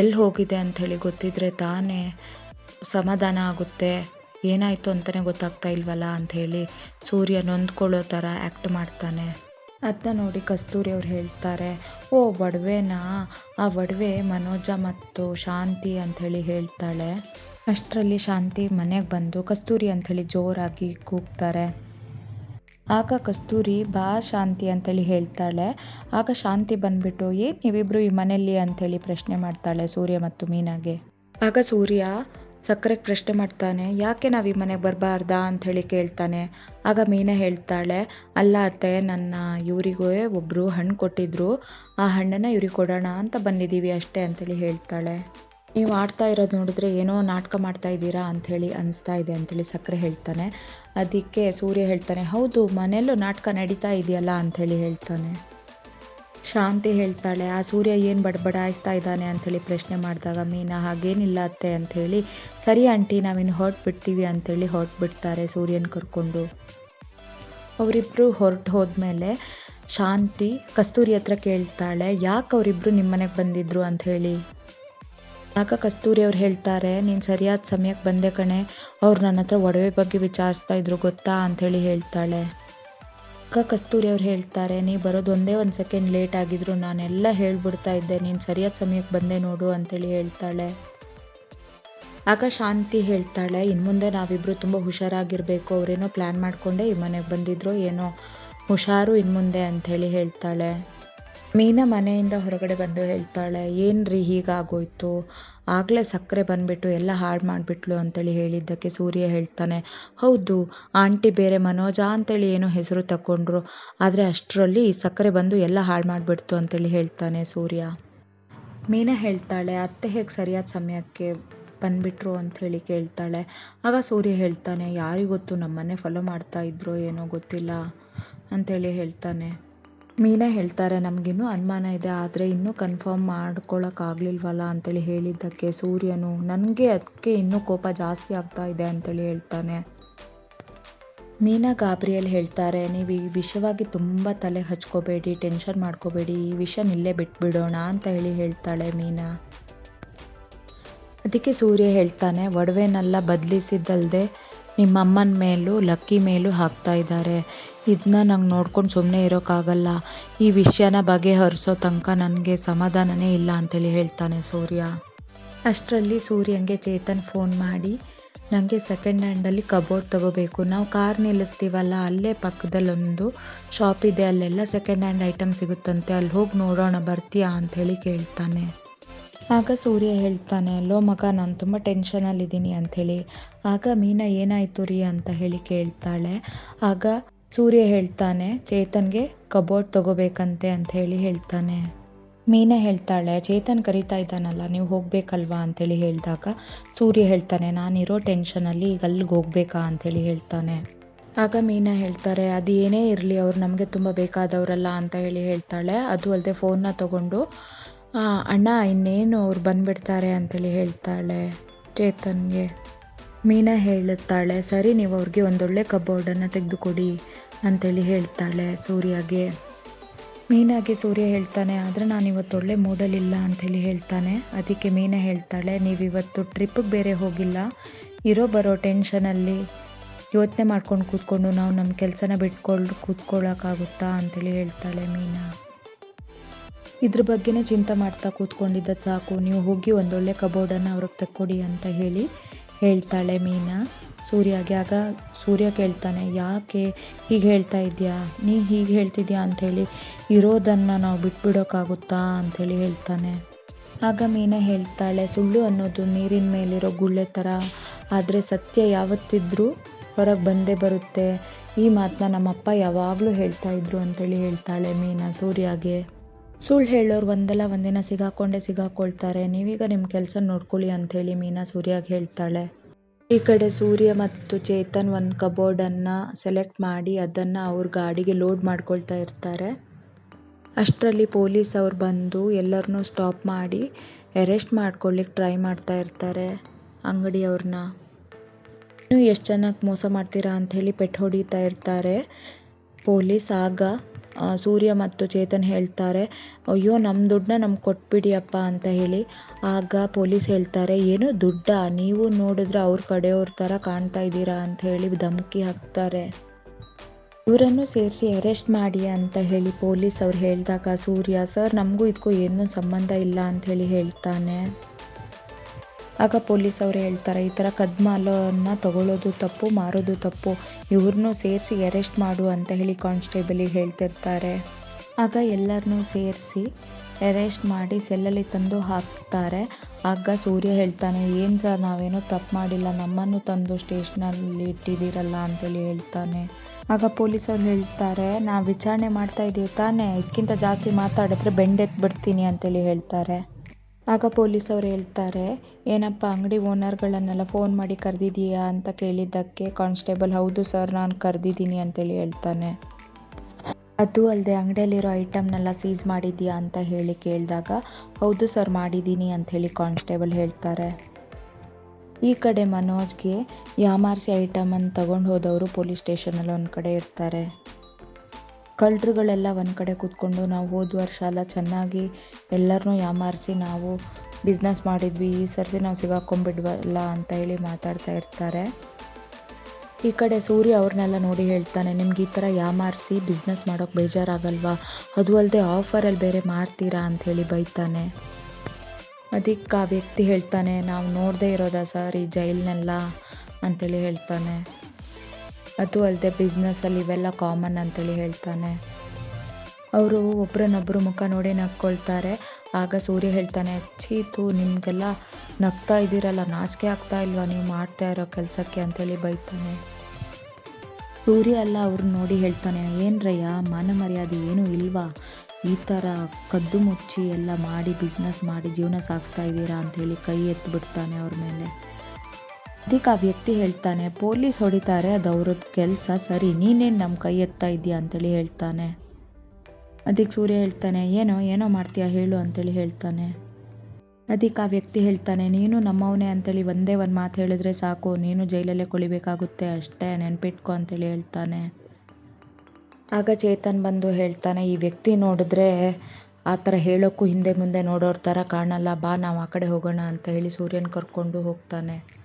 A: ಎಲ್ಲಿ ಹೋಗಿದೆ ಅಂಥೇಳಿ ಗೊತ್ತಿದ್ರೆ ತಾನೇ ಸಮಾಧಾನ ಆಗುತ್ತೆ. ಏನಾಯಿತು ಅಂತಲೇ ಗೊತ್ತಾಗ್ತಾ ಇಲ್ವಲ್ಲ? ಅಂಥೇಳಿ ಸೂರ್ಯ ನೊಂದ್ಕೊಳ್ಳೋ ಥರ ಆ್ಯಕ್ಟ್ ಮಾಡ್ತಾನೆ. ಅದನ್ನ ನೋಡಿ ಕಸ್ತೂರಿ ಅವ್ರು ಹೇಳ್ತಾರೆ, ಓ ಒಡವೆನಾ? ಆ ಒಡವೆ ಮನೋಜ ಮತ್ತು ಶಾಂತಿ ಅಂಥೇಳಿ ಹೇಳ್ತಾಳೆ. ಅಷ್ಟರಲ್ಲಿ ಶಾಂತಿ ಮನೆಗೆ ಬಂದು ಕಸ್ತೂರಿ ಅಂಥೇಳಿ ಜೋರಾಗಿ ಕೂಗ್ತಾರೆ. ಆಗ ಕಸ್ತೂರಿ, ಬಾ ಶಾಂತಿ ಅಂತೇಳಿ ಹೇಳ್ತಾಳೆ. ಆಗ ಶಾಂತಿ ಬಂದ್ಬಿಟ್ಟು, ಏನು ನೀವಿಬ್ರು ಈ ಮನೆಯಲ್ಲಿ? ಅಂಥೇಳಿ ಪ್ರಶ್ನೆ ಮಾಡ್ತಾಳೆ ಸೂರ್ಯ ಮತ್ತು ಮೀನಾಗೆ. ಆಗ ಸೂರ್ಯ ಸಕ್ಕರೆಗೆ ಪ್ರಶ್ನೆ ಮಾಡ್ತಾನೆ, ಯಾಕೆ ನಾವು ಈ ಮನೆಗೆ ಬರಬಾರ್ದಾ? ಅಂಥೇಳಿ ಕೇಳ್ತಾನೆ. ಆಗ ಮೀನಾ ಹೇಳ್ತಾಳೆ, ಅಲ್ಲ ಅತ್ತೆ, ನನ್ನ ಇವರಿಗೂ ಒಬ್ಬರು ಹಣ್ಣು ಕೊಟ್ಟಿದ್ರು. ಆ ಹಣ್ಣನ್ನು ಇವ್ರಿಗೆ ಕೊಡೋಣ ಅಂತ ಬಂದಿದ್ದೀವಿ ಅಷ್ಟೇ, ಅಂಥೇಳಿ ಹೇಳ್ತಾಳೆ. ನೀವು ಆಡ್ತಾ ಇರೋದು ನೋಡಿದ್ರೆ ಏನೋ ನಾಟಕ ಮಾಡ್ತಾ ಇದ್ದೀರಾ ಅಂಥೇಳಿ ಅನಿಸ್ತಾ ಇದೆ ಅಂಥೇಳಿ ಸಕ್ಕರೆ ಹೇಳ್ತಾನೆ. ಅದಕ್ಕೆ ಸೂರ್ಯ ಹೇಳ್ತಾನೆ, ಹೌದು, ಮನೆಯಲ್ಲೂ ನಾಟಕ ನಡೀತಾ ಇದೆಯಲ್ಲ? ಅಂಥೇಳಿ ಹೇಳ್ತಾನೆ. ಶಾಂತಿ ಹೇಳ್ತಾಳೆ, ಆ ಸೂರ್ಯ ಏನು ಬಡಬಡಾಯಿಸ್ತಾ ಇದ್ದಾನೆ? ಅಂಥೇಳಿ ಪ್ರಶ್ನೆ ಮಾಡಿದಾಗ, ಮೀನಾ, ಹಾಗೇನಿಲ್ಲ ಅತ್ತೆ ಅಂಥೇಳಿ ಸರಿ ಆಂಟಿ, ನಾವಿನ್ನು ಹೊರಟ್ಬಿಡ್ತೀವಿ ಅಂಥೇಳಿ ಹೊರಟ್ಬಿಡ್ತಾರೆ ಸೂರ್ಯನ ಕರ್ಕೊಂಡು. ಅವರಿಬ್ಬರು ಹೊರಟು ಹೋದ್ಮೇಲೆ ಶಾಂತಿ ಕಸ್ತೂರಿ ಹತ್ರ ಕೇಳ್ತಾಳೆ, ಯಾಕೆ ಅವರಿಬ್ಬರು ನಿಮ್ಮ ಮನೆಗೆ ಬಂದಿದ್ರು? ಅಂತ ಹೇಳಿ. ಆಗ ಕಸ್ತೂರಿ ಅವ್ರು ಹೇಳ್ತಾರೆ, ನೀನು ಸರಿಯಾದ ಸಮಯಕ್ಕೆ ಬಂದೆ ಕಣೆ. ಅವ್ರು ನನ್ನ ಹತ್ರ ಒಡವೆ ಬಗ್ಗೆ ವಿಚಾರಿಸ್ತಾ ಇದ್ರು, ಗೊತ್ತಾ? ಅಂಥೇಳಿ ಹೇಳ್ತಾಳೆ. ಅಕ್ಕ ಕಸ್ತೂರಿ ಅವ್ರು ಹೇಳ್ತಾರೆ, ನೀ ಬರೋದು ಒಂದೇ ಒಂದು ಸೆಕೆಂಡ್ ಲೇಟ್ ಆಗಿದ್ರು, ನಾನೆಲ್ಲ ಹೇಳ್ಬಿಡ್ತಾ ಇದ್ದೆ. ನೀನು ಸರಿಯಾದ ಸಮಯಕ್ಕೆ ಬಂದೆ ನೋಡು ಅಂಥೇಳಿ ಹೇಳ್ತಾಳೆ. ಆಗ ಶಾಂತಿ ಹೇಳ್ತಾಳೆ ಇನ್ನು ಮುಂದೆ ನಾವಿಬ್ಬರು ತುಂಬ ಹುಷಾರಾಗಿರಬೇಕು. ಅವರೇನೋ ಪ್ಲ್ಯಾನ್ ಮಾಡಿಕೊಂಡೆ ಈ ಮನೆಗೆ ಬಂದಿದ್ರು, ಏನೋ ಹುಷಾರು ಇನ್ನು ಮುಂದೆ ಅಂಥೇಳಿ ಹೇಳ್ತಾಳೆ. ಮೀನಾ ಮನೆಯಿಂದ ಹೊರಗಡೆ ಬಂದು ಹೇಳ್ತಾಳೆ ಏನು ರೀ ಹೀಗಾಗೋಯ್ತು? ಆಗಲೇ ಸಕ್ಕರೆ ಬಂದುಬಿಟ್ಟು ಎಲ್ಲ ಹಾಳು ಮಾಡಿಬಿಟ್ಲು ಅಂತೇಳಿ ಹೇಳಿದ್ದಕ್ಕೆ ಸೂರ್ಯ ಹೇಳ್ತಾನೆ, ಹೌದು, ಆಂಟಿ ಬೇರೆ ಮನೋಜ ಅಂತೇಳಿ ಏನೋ ಹೆಸರು ತಗೊಂಡ್ರು ಆದರೆ ಅಷ್ಟರಲ್ಲಿ ಸಕ್ಕರೆ ಬಂದು ಎಲ್ಲ ಹಾಳು ಮಾಡಿಬಿಡ್ತು ಅಂತೇಳಿ ಹೇಳ್ತಾನೆ ಸೂರ್ಯ. ಮೀನಾ ಹೇಳ್ತಾಳೆ, ಅತ್ತೆ ಹೇಗೆ ಸರಿಯಾದ ಸಮಯಕ್ಕೆ ಬಂದುಬಿಟ್ರು ಅಂಥೇಳಿ ಕೇಳ್ತಾಳೆ. ಆಗ ಸೂರ್ಯ ಹೇಳ್ತಾನೆ, ಯಾರಿಗೊತ್ತು ನಮ್ಮನ್ನೇ ಫಾಲೋ ಮಾಡ್ತಾ ಇದ್ರೋ ಏನೋ ಗೊತ್ತಿಲ್ಲ ಅಂಥೇಳಿ ಹೇಳ್ತಾನೆ. ಮೀನಾ ಹೇಳ್ತಾರೆ ನಮಗಿನ್ನೂ ಅನುಮಾನ ಇದೆ, ಆದರೆ ಇನ್ನೂ ಕನ್ಫರ್ಮ್ ಮಾಡ್ಕೊಳ್ಳೋಕ್ಕಾಗ್ಲಿಲ್ವಲ್ಲ ಅಂತೇಳಿ ಹೇಳಿದ್ದಕ್ಕೆ ಸೂರ್ಯನು, ನನಗೆ ಅದಕ್ಕೆ ಇನ್ನೂ ಕೋಪ ಜಾಸ್ತಿ ಆಗ್ತಾ ಇದೆ ಅಂತೇಳಿ ಹೇಳ್ತಾನೆ. ಮೀನಾ ಗಾಬ್ರಿಯಲ್ಲಿ ಹೇಳ್ತಾರೆ, ನೀವು ಈ ವಿಷಯವಾಗಿ ತುಂಬ ತಲೆ ಹಚ್ಕೋಬೇಡಿ, ಟೆನ್ಷನ್ ಮಾಡ್ಕೋಬೇಡಿ, ಈ ವಿಷಯ ಇಲ್ಲೇ ಬಿಟ್ಬಿಡೋಣ ಅಂತ ಹೇಳಿ ಹೇಳ್ತಾಳೆ ಮೀನಾ. ಅದಕ್ಕೆ ಸೂರ್ಯ ಹೇಳ್ತಾನೆ, ಒಡವೆನೆಲ್ಲ ಬದಲಿಸಿದ್ದಲ್ದೆ ನಿಮ್ಮಮ್ಮನ ಮೇಲೂ ಲಕ್ಕಿ ಮೇಲೂ ಹಾಕ್ತಾ ಇದ್ದಾರೆ. ಇದನ್ನ ನಂಗೆ ನೋಡ್ಕೊಂಡು ಸುಮ್ಮನೆ ಇರೋಕ್ಕಾಗಲ್ಲ ಈ ವಿಷಯನ ಬಗೆಹರಿಸೋ ತನಕ ನನಗೆ ಸಮಾಧಾನನೇ ಇಲ್ಲ ಅಂತೇಳಿ ಹೇಳ್ತಾನೆ ಸೂರ್ಯ. ಅಷ್ಟರಲ್ಲಿ ಸೂರ್ಯಂಗೆ ಚೇತನ್ ಫೋನ್ ಮಾಡಿ ನನಗೆ ಸೆಕೆಂಡ್ ಹ್ಯಾಂಡಲ್ಲಿ ಕಬೋರ್ಡ್ ತೊಗೋಬೇಕು. ನಾವು ಕಾರ್ ನಿಲ್ಲಿಸ್ತೀವಲ್ಲ, ಅಲ್ಲೇ ಪಕ್ಕದಲ್ಲೊಂದು ಶಾಪ್ ಇದೆ, ಅಲ್ಲೆಲ್ಲ ಸೆಕೆಂಡ್ ಹ್ಯಾಂಡ್ ಐಟಮ್ ಸಿಗುತ್ತಂತೆ. ಅಲ್ಲಿ ಹೋಗಿ ನೋಡೋಣ, ಬರ್ತೀಯಾ? ಅಂಥೇಳಿ ಕೇಳ್ತಾನೆ. ಆಗ ಸೂರ್ಯ ಹೇಳ್ತಾನೆ ಅಲ್ಲೋ ಮಗ, ನಾನು ತುಂಬ ಟೆನ್ಷನಲ್ಲಿದ್ದೀನಿ ಅಂಥೇಳಿ ಆಗ ಮೀನಾ, ಏನಾಯಿತು ರೀ? ಅಂತ ಹೇಳಿ ಕೇಳ್ತಾಳೆ. ಆಗ ಸೂರ್ಯ ಹೇಳ್ತಾನೆ, ಚೇತನ್ಗೆ ಕಬೋರ್ಡ್ ತಗೋಬೇಕಂತೆ ಅಂತ ಹೇಳಿ ಹೇಳ್ತಾನೆ. ಮೀನಾ ಹೇಳ್ತಾಳೆ, ಚೇತನ್ ಕರಿತಾ ಇದ್ದಾನಲ್ಲ, ನೀವು ಹೋಗಬೇಕಲ್ವಾ? ಅಂಥೇಳಿ ಹೇಳಿದಾಗ ಸೂರ್ಯ ಹೇಳ್ತಾನೆ, ನಾನಿರೋ ಟೆನ್ಷನಲ್ಲಿ ಈಗ ಅಲ್ಲಿಗೆ ಹೋಗ್ಬೇಕಾ? ಅಂತೇಳಿ ಹೇಳ್ತಾನೆ. ಆಗ ಮೀನಾ ಹೇಳ್ತಾರೆ, ಅದು ಏನೇ ಇರಲಿ, ಅವ್ರು ನಮಗೆ ತುಂಬ ಬೇಕಾದವರಲ್ಲ ಅಂತ ಹೇಳಿ ಹೇಳ್ತಾಳೆ. ಅದು ಅಲ್ಲದೆ ಫೋನ್ನ ತಗೊಂಡು ಅಣ್ಣ, ಇನ್ನೇನು ಅವ್ರು ಬಂದುಬಿಡ್ತಾರೆ? ಅಂತೇಳಿ ಹೇಳ್ತಾಳೆ ಚೇತನ್ಗೆ. ಮೀನಾ ಹೇಳುತ್ತಾಳೆ, ಸರಿ, ನೀವು ಅವ್ರಿಗೆ ಒಂದೊಳ್ಳೆ ಕಬೋರ್ಡನ್ನು ತೆಗೆದುಕೊಡಿ. ಅಂಥೇಳಿ ಹೇಳ್ತಾಳೆ ಸೂರ್ಯಗೆ. ಮೀನಾಗೆ ಸೂರ್ಯ ಹೇಳ್ತಾನೆ, ಆದರೆ ನಾನು ಇವತ್ತು ಒಳ್ಳೆ ಮೂಡಲಿಲ್ಲ ಅಂಥೇಳಿ ಹೇಳ್ತಾನೆ. ಅದಕ್ಕೆ ಮೀನ ಹೇಳ್ತಾಳೆ ನೀವಿವತ್ತು ಇವತ್ತು ಬೇರೆ ಹೋಗಿಲ್ಲ. ಇರೋ ಬರೋ ಟೆನ್ಷನಲ್ಲಿ ಯೋಚನೆ ಮಾಡ್ಕೊಂಡು ಕೂತ್ಕೊಂಡು ನಾವು ನಮ್ಮ ಕೆಲಸನ ಬಿಟ್ಕೊಂಡು ಕೂತ್ಕೊಳ್ಳೋಕ್ಕಾಗುತ್ತಾ ಅಂಥೇಳಿ ಹೇಳ್ತಾಳೆ ಮೀನಾ. ಇದ್ರ ಬಗ್ಗೆನೇ ಚಿಂತೆ ಮಾಡ್ತಾ ಕೂತ್ಕೊಂಡಿದ್ದ ಸಾಕು. ನೀವು ಹೋಗಿ ಒಂದೊಳ್ಳೆ ಕಬೋರ್ಡನ್ನು ಅವ್ರಿಗೆ ತಕ್ಕೊಡಿ ಅಂತ ಹೇಳಿ ಹೇಳ್ತಾಳೆ ಮೀನಾ. ಸೂರ್ಯಗೆ ಆಗ ಸೂರ್ಯ ಕೇಳ್ತಾನೆ, ಯಾಕೆ ಹೀಗೆ ಹೇಳ್ತಾ ಇದೆಯಾ? ನೀ ಹೀಗೆ ಹೇಳ್ತಿದ್ಯಾ? ಅಂಥೇಳಿ, ಇರೋದನ್ನು ನಾವು ಬಿಟ್ಬಿಡೋಕ್ಕಾಗುತ್ತಾ ಅಂಥೇಳಿ ಹೇಳ್ತಾನೆ. ಆಗ ಮೀನಾ ಹೇಳ್ತಾಳೆ, ಸುಳ್ಳು ಅನ್ನೋದು ನೀರಿನ ಮೇಲಿರೋ ಗುಳ್ಳೆ ಥರ ಆದರೆ ಸತ್ಯ ಯಾವತ್ತಿದ್ರೂ ಹೊರಗೆ ಬಂದೇ ಬರುತ್ತೆ. ಈ ಮಾತನ್ನ ನಮ್ಮಪ್ಪ ಯಾವಾಗಲೂ ಹೇಳ್ತಾ ಇದ್ರು ಅಂತೇಳಿ ಹೇಳ್ತಾಳೆ ಮೀನಾ ಸೂರ್ಯಗೆ. ಸುಳ್ಳು ಹೇಳೋರು ಒಂದಲ್ಲ, ಒಂದಿನ ಸಿಗಾಕೊಂಡೇ ಸಿಗಾಕೊಳ್ತಾರೆ. ನೀವೀಗ ನಿಮ್ಮ ಕೆಲಸ ನೋಡ್ಕೊಳ್ಳಿ, ಅಂಥೇಳಿ ಮೀನಾ ಸೂರ್ಯಗೆ ಹೇಳ್ತಾಳೆ. ಈ ಕಡೆ ಸೂರ್ಯ ಮತ್ತು ಚೇತನ್ ಒಂದು ಅನ್ನ ಸೆಲೆಕ್ಟ್ ಮಾಡಿ ಅದನ್ನ ಅವ್ರ ಗಾಡಿಗೆ ಲೋಡ್ ಮಾಡ್ಕೊಳ್ತಾ ಇರ್ತಾರೆ. ಅಷ್ಟರಲ್ಲಿ ಪೊಲೀಸ್ ಅವ್ರು ಬಂದು ಎಲ್ಲರನ್ನೂ ಸ್ಟಾಪ್ ಮಾಡಿ ಅರೆಸ್ಟ್ ಮಾಡ್ಕೊಳ್ಳಿಕ್ಕೆ ಟ್ರೈ ಮಾಡ್ತಾ ಇರ್ತಾರೆ ಅಂಗಡಿಯವ್ರನ್ನ ನೀವು ಎಷ್ಟು ಜನಕ್ಕೆ ಮೋಸ ಮಾಡ್ತೀರಾ ಅಂಥೇಳಿ ಪೆಟ್ಟು ಹೊಡಿತಾ ಇರ್ತಾರೆ. ಪೊಲೀಸ್ ಆಗ ಸೂರ್ಯ ಮತ್ತು ಚೇತನ್ ಹೇಳ್ತಾರೆ, ಅಯ್ಯೋ ನಮ್ಮ ದುಡ್ಡನ್ನ ನಮ್ಗೆ ಕೊಟ್ಬಿಡಿಯಪ್ಪ ಅಂತ ಹೇಳಿ ಆಗ ಪೊಲೀಸ್ ಹೇಳ್ತಾರೆ, ಏನು ದುಡ್ಡ? ನೀವು ನೋಡಿದ್ರೆ ಅವ್ರ ಕಡೆಯವ್ರ ಥರ ಕಾಣ್ತಾ ಇದ್ದೀರಾ ಅಂತ ಹೇಳಿ ಧಮಕಿ ಹಾಕ್ತಾರೆ. ಇವರನ್ನು ಸೇರಿಸಿ ಅರೆಸ್ಟ್ ಮಾಡಿ ಅಂತ ಹೇಳಿ ಪೊಲೀಸ್ ಅವ್ರು ಹೇಳಿದಾಗ ಸೂರ್ಯ, ಸರ್, ನಮಗೂ ಇದಕ್ಕೂ ಏನೂ ಸಂಬಂಧ ಇಲ್ಲ ಅಂತ ಹೇಳಿ ಹೇಳ್ತಾನೆ. ಆಗ ಪೊಲೀಸ್ ಅವರು ಹೇಳ್ತಾರೆ, ಈ ಥರ ಕದ್ಮಾಲನ್ನು ತಗೊಳ್ಳೋದು ತಪ್ಪು, ಮಾರೋದು ತಪ್ಪು. ಇವ್ರನ್ನೂ ಸೇರಿಸಿ ಅರೆಸ್ಟ್ ಮಾಡು ಅಂತ ಹೇಳಿ ಕಾನ್ಸ್ಟೇಬಲಿಗೆ ಹೇಳ್ತಿರ್ತಾರೆ. ಆಗ ಎಲ್ಲರನ್ನೂ ಸೇರಿಸಿ ಅರೆಸ್ಟ್ ಮಾಡಿ ಸೆಲ್ಲಲ್ಲಿ ತಂದು ಹಾಕ್ತಾರೆ. ಆಗ ಸೂರ್ಯ ಹೇಳ್ತಾನೆ, ಏನು ಸರ್, ನಾವೇನೋ ತಪ್ಪು ಮಾಡಿಲ್ಲ. ನಮ್ಮನ್ನು ತಂದು ಸ್ಟೇಷನಲ್ಲಿ ಇಟ್ಟಿದ್ದೀರಲ್ಲ ಅಂತೇಳಿ ಹೇಳ್ತಾನೆ. ಆಗ ಪೊಲೀಸವ್ರು ಹೇಳ್ತಾರೆ, ನಾವು ವಿಚಾರಣೆ ಮಾಡ್ತಾ ಇದ್ದೀವಿ ತಾನೇ. ಇದಕ್ಕಿಂತ ಜಾಸ್ತಿ ಮಾತಾಡಿದ್ರೆ ಬೆಂಡೆತ್ ಬಿಡ್ತೀನಿ ಅಂತೇಳಿ ಹೇಳ್ತಾರೆ. ಆಗ ಪೊಲೀಸವ್ರು ಹೇಳ್ತಾರೆ, ಏನಪ್ಪ, ಅಂಗಡಿ ಓನರ್ಗಳನ್ನೆಲ್ಲ ಫೋನ್ ಮಾಡಿ ಕರೆದಿದ್ದೀಯಾ ಅಂತ ಕೇಳಿದ್ದಕ್ಕೆ ಕಾನ್ಸ್ಟೇಬಲ್, ಹೌದು ಸರ್, ನಾನು ಕರೆದಿದ್ದೀನಿ ಅಂತೇಳಿ ಹೇಳ್ತಾನೆ. ಅದು ಅಲ್ಲದೆ ಅಂಗಡಿಯಲ್ಲಿರೋ ಐಟಮ್ನೆಲ್ಲ ಸೀಸ್ ಮಾಡಿದ್ದೀಯಾ ಅಂತ ಹೇಳಿ ಕೇಳಿದಾಗ, ಹೌದು ಸರ್, ಮಾಡಿದ್ದೀನಿ ಅಂಥೇಳಿ ಕಾನ್ಸ್ಟೇಬಲ್ ಹೇಳ್ತಾರೆ. ಈ ಕಡೆ ಮನೋಜ್ಗೆ ಯಾಮಾರ್ಸಿ ಐಟಮನ್ನು ತಗೊಂಡು ಹೋದವರು ಪೊಲೀಸ್ ಸ್ಟೇಷನಲ್ಲಿ ಒಂದು ಕಡೆ ಇರ್ತಾರೆ. ಕಳ್ಳರುಗಳೆಲ್ಲ ಒಂದು ಕಡೆ ಕೂತ್ಕೊಂಡು ನಾವು ಹೋದ ವರ್ಷ ಎಲ್ಲ ಚೆನ್ನಾಗಿ ಎಲ್ಲರನ್ನೂ ಯಾಮಾರಿಸಿ ನಾವು ಬಿಸ್ನೆಸ್ ಮಾಡಿದ್ವಿ. ಈ ಸರ್ತಿ ನಾವು ಸಿಗಾಕೊಂಡ್ಬಿಡ್ವಲ್ಲ ಅಂತ ಹೇಳಿ ಮಾತಾಡ್ತಾ ಇರ್ತಾರೆ. ಈ ಕಡೆ ಸೂರ್ಯ ಅವ್ರನ್ನೆಲ್ಲ ನೋಡಿ ಹೇಳ್ತಾನೆ, ನಿಮ್ಗೆ ಈ ಥರ ಯಾಮಾರಿಸಿ ಬಿಸ್ನೆಸ್ ಮಾಡೋಕೆ ಬೇಜಾರಾಗಲ್ವಾ? ಅದು ಅಲ್ಲದೆ ಆಫರಲ್ಲಿ ಬೇರೆ ಮಾರ್ತೀರಾ? ಹೇಳಿ ಬೈತಾನೆ. ಅದಕ್ಕೆ ಆ ವ್ಯಕ್ತಿ ಹೇಳ್ತಾನೆ, ನಾವು ನೋಡದೇ ಇರೋದಾ ಸರ್ ಈ ಜೈಲ್ನೆಲ್ಲ ಅಂತೇಳಿ ಹೇಳ್ತಾನೆ. ಅದು ಅಲ್ಲದೆ ಬಿಸ್ನೆಸ್ಸಲ್ಲಿ ಇವೆಲ್ಲ ಕಾಮನ್ ಅಂತೇಳಿ ಹೇಳ್ತಾನೆ. ಅವರು ಒಬ್ರನ್ನೊಬ್ಬರು ಮುಖ ನೋಡಿ ನಕ್ಕೊಳ್ತಾರೆ. ಆಗ ಸೂರ್ಯ ಹೇಳ್ತಾನೆ ಚೀತು ನಿಮಗೆಲ್ಲ ನಗ್ತಾ ಇದ್ದೀರಲ್ಲ, ನಾಚಿಕೆ ಆಗ್ತಾ ಇಲ್ವಾ? ನೀವು ಮಾಡ್ತಾ ಇರೋ ಕೆಲಸಕ್ಕೆ? ಅಂತೇಳಿ ಬೈತಾನೆ. ಸೂರ್ಯ ಎಲ್ಲ ಅವ್ರನ್ನ ನೋಡಿ ಹೇಳ್ತಾನೆ ಏನ್ರಯ್ಯ ಮಾನ ಮರ್ಯಾದೆ ಏನೂ ಇಲ್ವಾ? ಈ ಥರ ಕದ್ದು ಮುಚ್ಚಿ ಎಲ್ಲ ಮಾಡಿ ಬಿಸ್ನೆಸ್ ಮಾಡಿ ಜೀವನ ಸಾಗಿಸ್ತಾ ಇದ್ದೀರಾ? ಅಂಥೇಳಿ ಕೈ ಎತ್ತಿಬಿಡ್ತಾನೆ ಅವ್ರ ಮೇಲೆ. ಅದಕ್ಕೆ ಆ ವ್ಯಕ್ತಿ ಹೇಳ್ತಾನೆ, ಪೊಲೀಸ್ ಹೊಡಿತಾರೆ, ಅದು ಅವ್ರದ್ದು ಕೆಲಸ, ಸರಿ, ನೀನೇನು ನಮ್ಮ ಕೈ ಎತ್ತಾ ಇದೆಯಾ? ಅಂತೇಳಿ ಹೇಳ್ತಾನೆ. ಅದಕ್ಕೆ ಸೂರ್ಯ ಹೇಳ್ತಾನೆ, ಏನೋ ಏನೋ ಮಾಡ್ತೀಯಾ ಹೇಳು? ಅಂತೇಳಿ ಹೇಳ್ತಾನೆ. ಅದಕ್ಕೆ ಆ ವ್ಯಕ್ತಿ ಹೇಳ್ತಾನೆ, ನೀನು ನಮ್ಮವನೇ ಅಂತೇಳಿ ಒಂದೇ ಒಂದು ಮಾತು ಹೇಳಿದ್ರೆ ಸಾಕು, ನೀನು ಜೈಲಲ್ಲೇ ಕೊಳಿಬೇಕಾಗುತ್ತೆ, ಅಷ್ಟೇ ನೆನ್ಪಿಟ್ಕೊ, ಅಂತೇಳಿ ಹೇಳ್ತಾನೆ. ಆಗ ಚೇತನ್ ಬಂದು ಹೇಳ್ತಾನೆ, ಈ ವ್ಯಕ್ತಿ ನೋಡಿದ್ರೆ ಆ ಥರ ಹೇಳೋಕ್ಕೂ ಹಿಂದೆ ಮುಂದೆ ನೋಡೋರ ಥರ ಕಾಣಲ್ಲ, ಬಾ ನಾವು ಆ ಕಡೆ ಹೋಗೋಣ, ಅಂತ ಹೇಳಿ ಸೂರ್ಯನ ಕರ್ಕೊಂಡು ಹೋಗ್ತಾನೆ.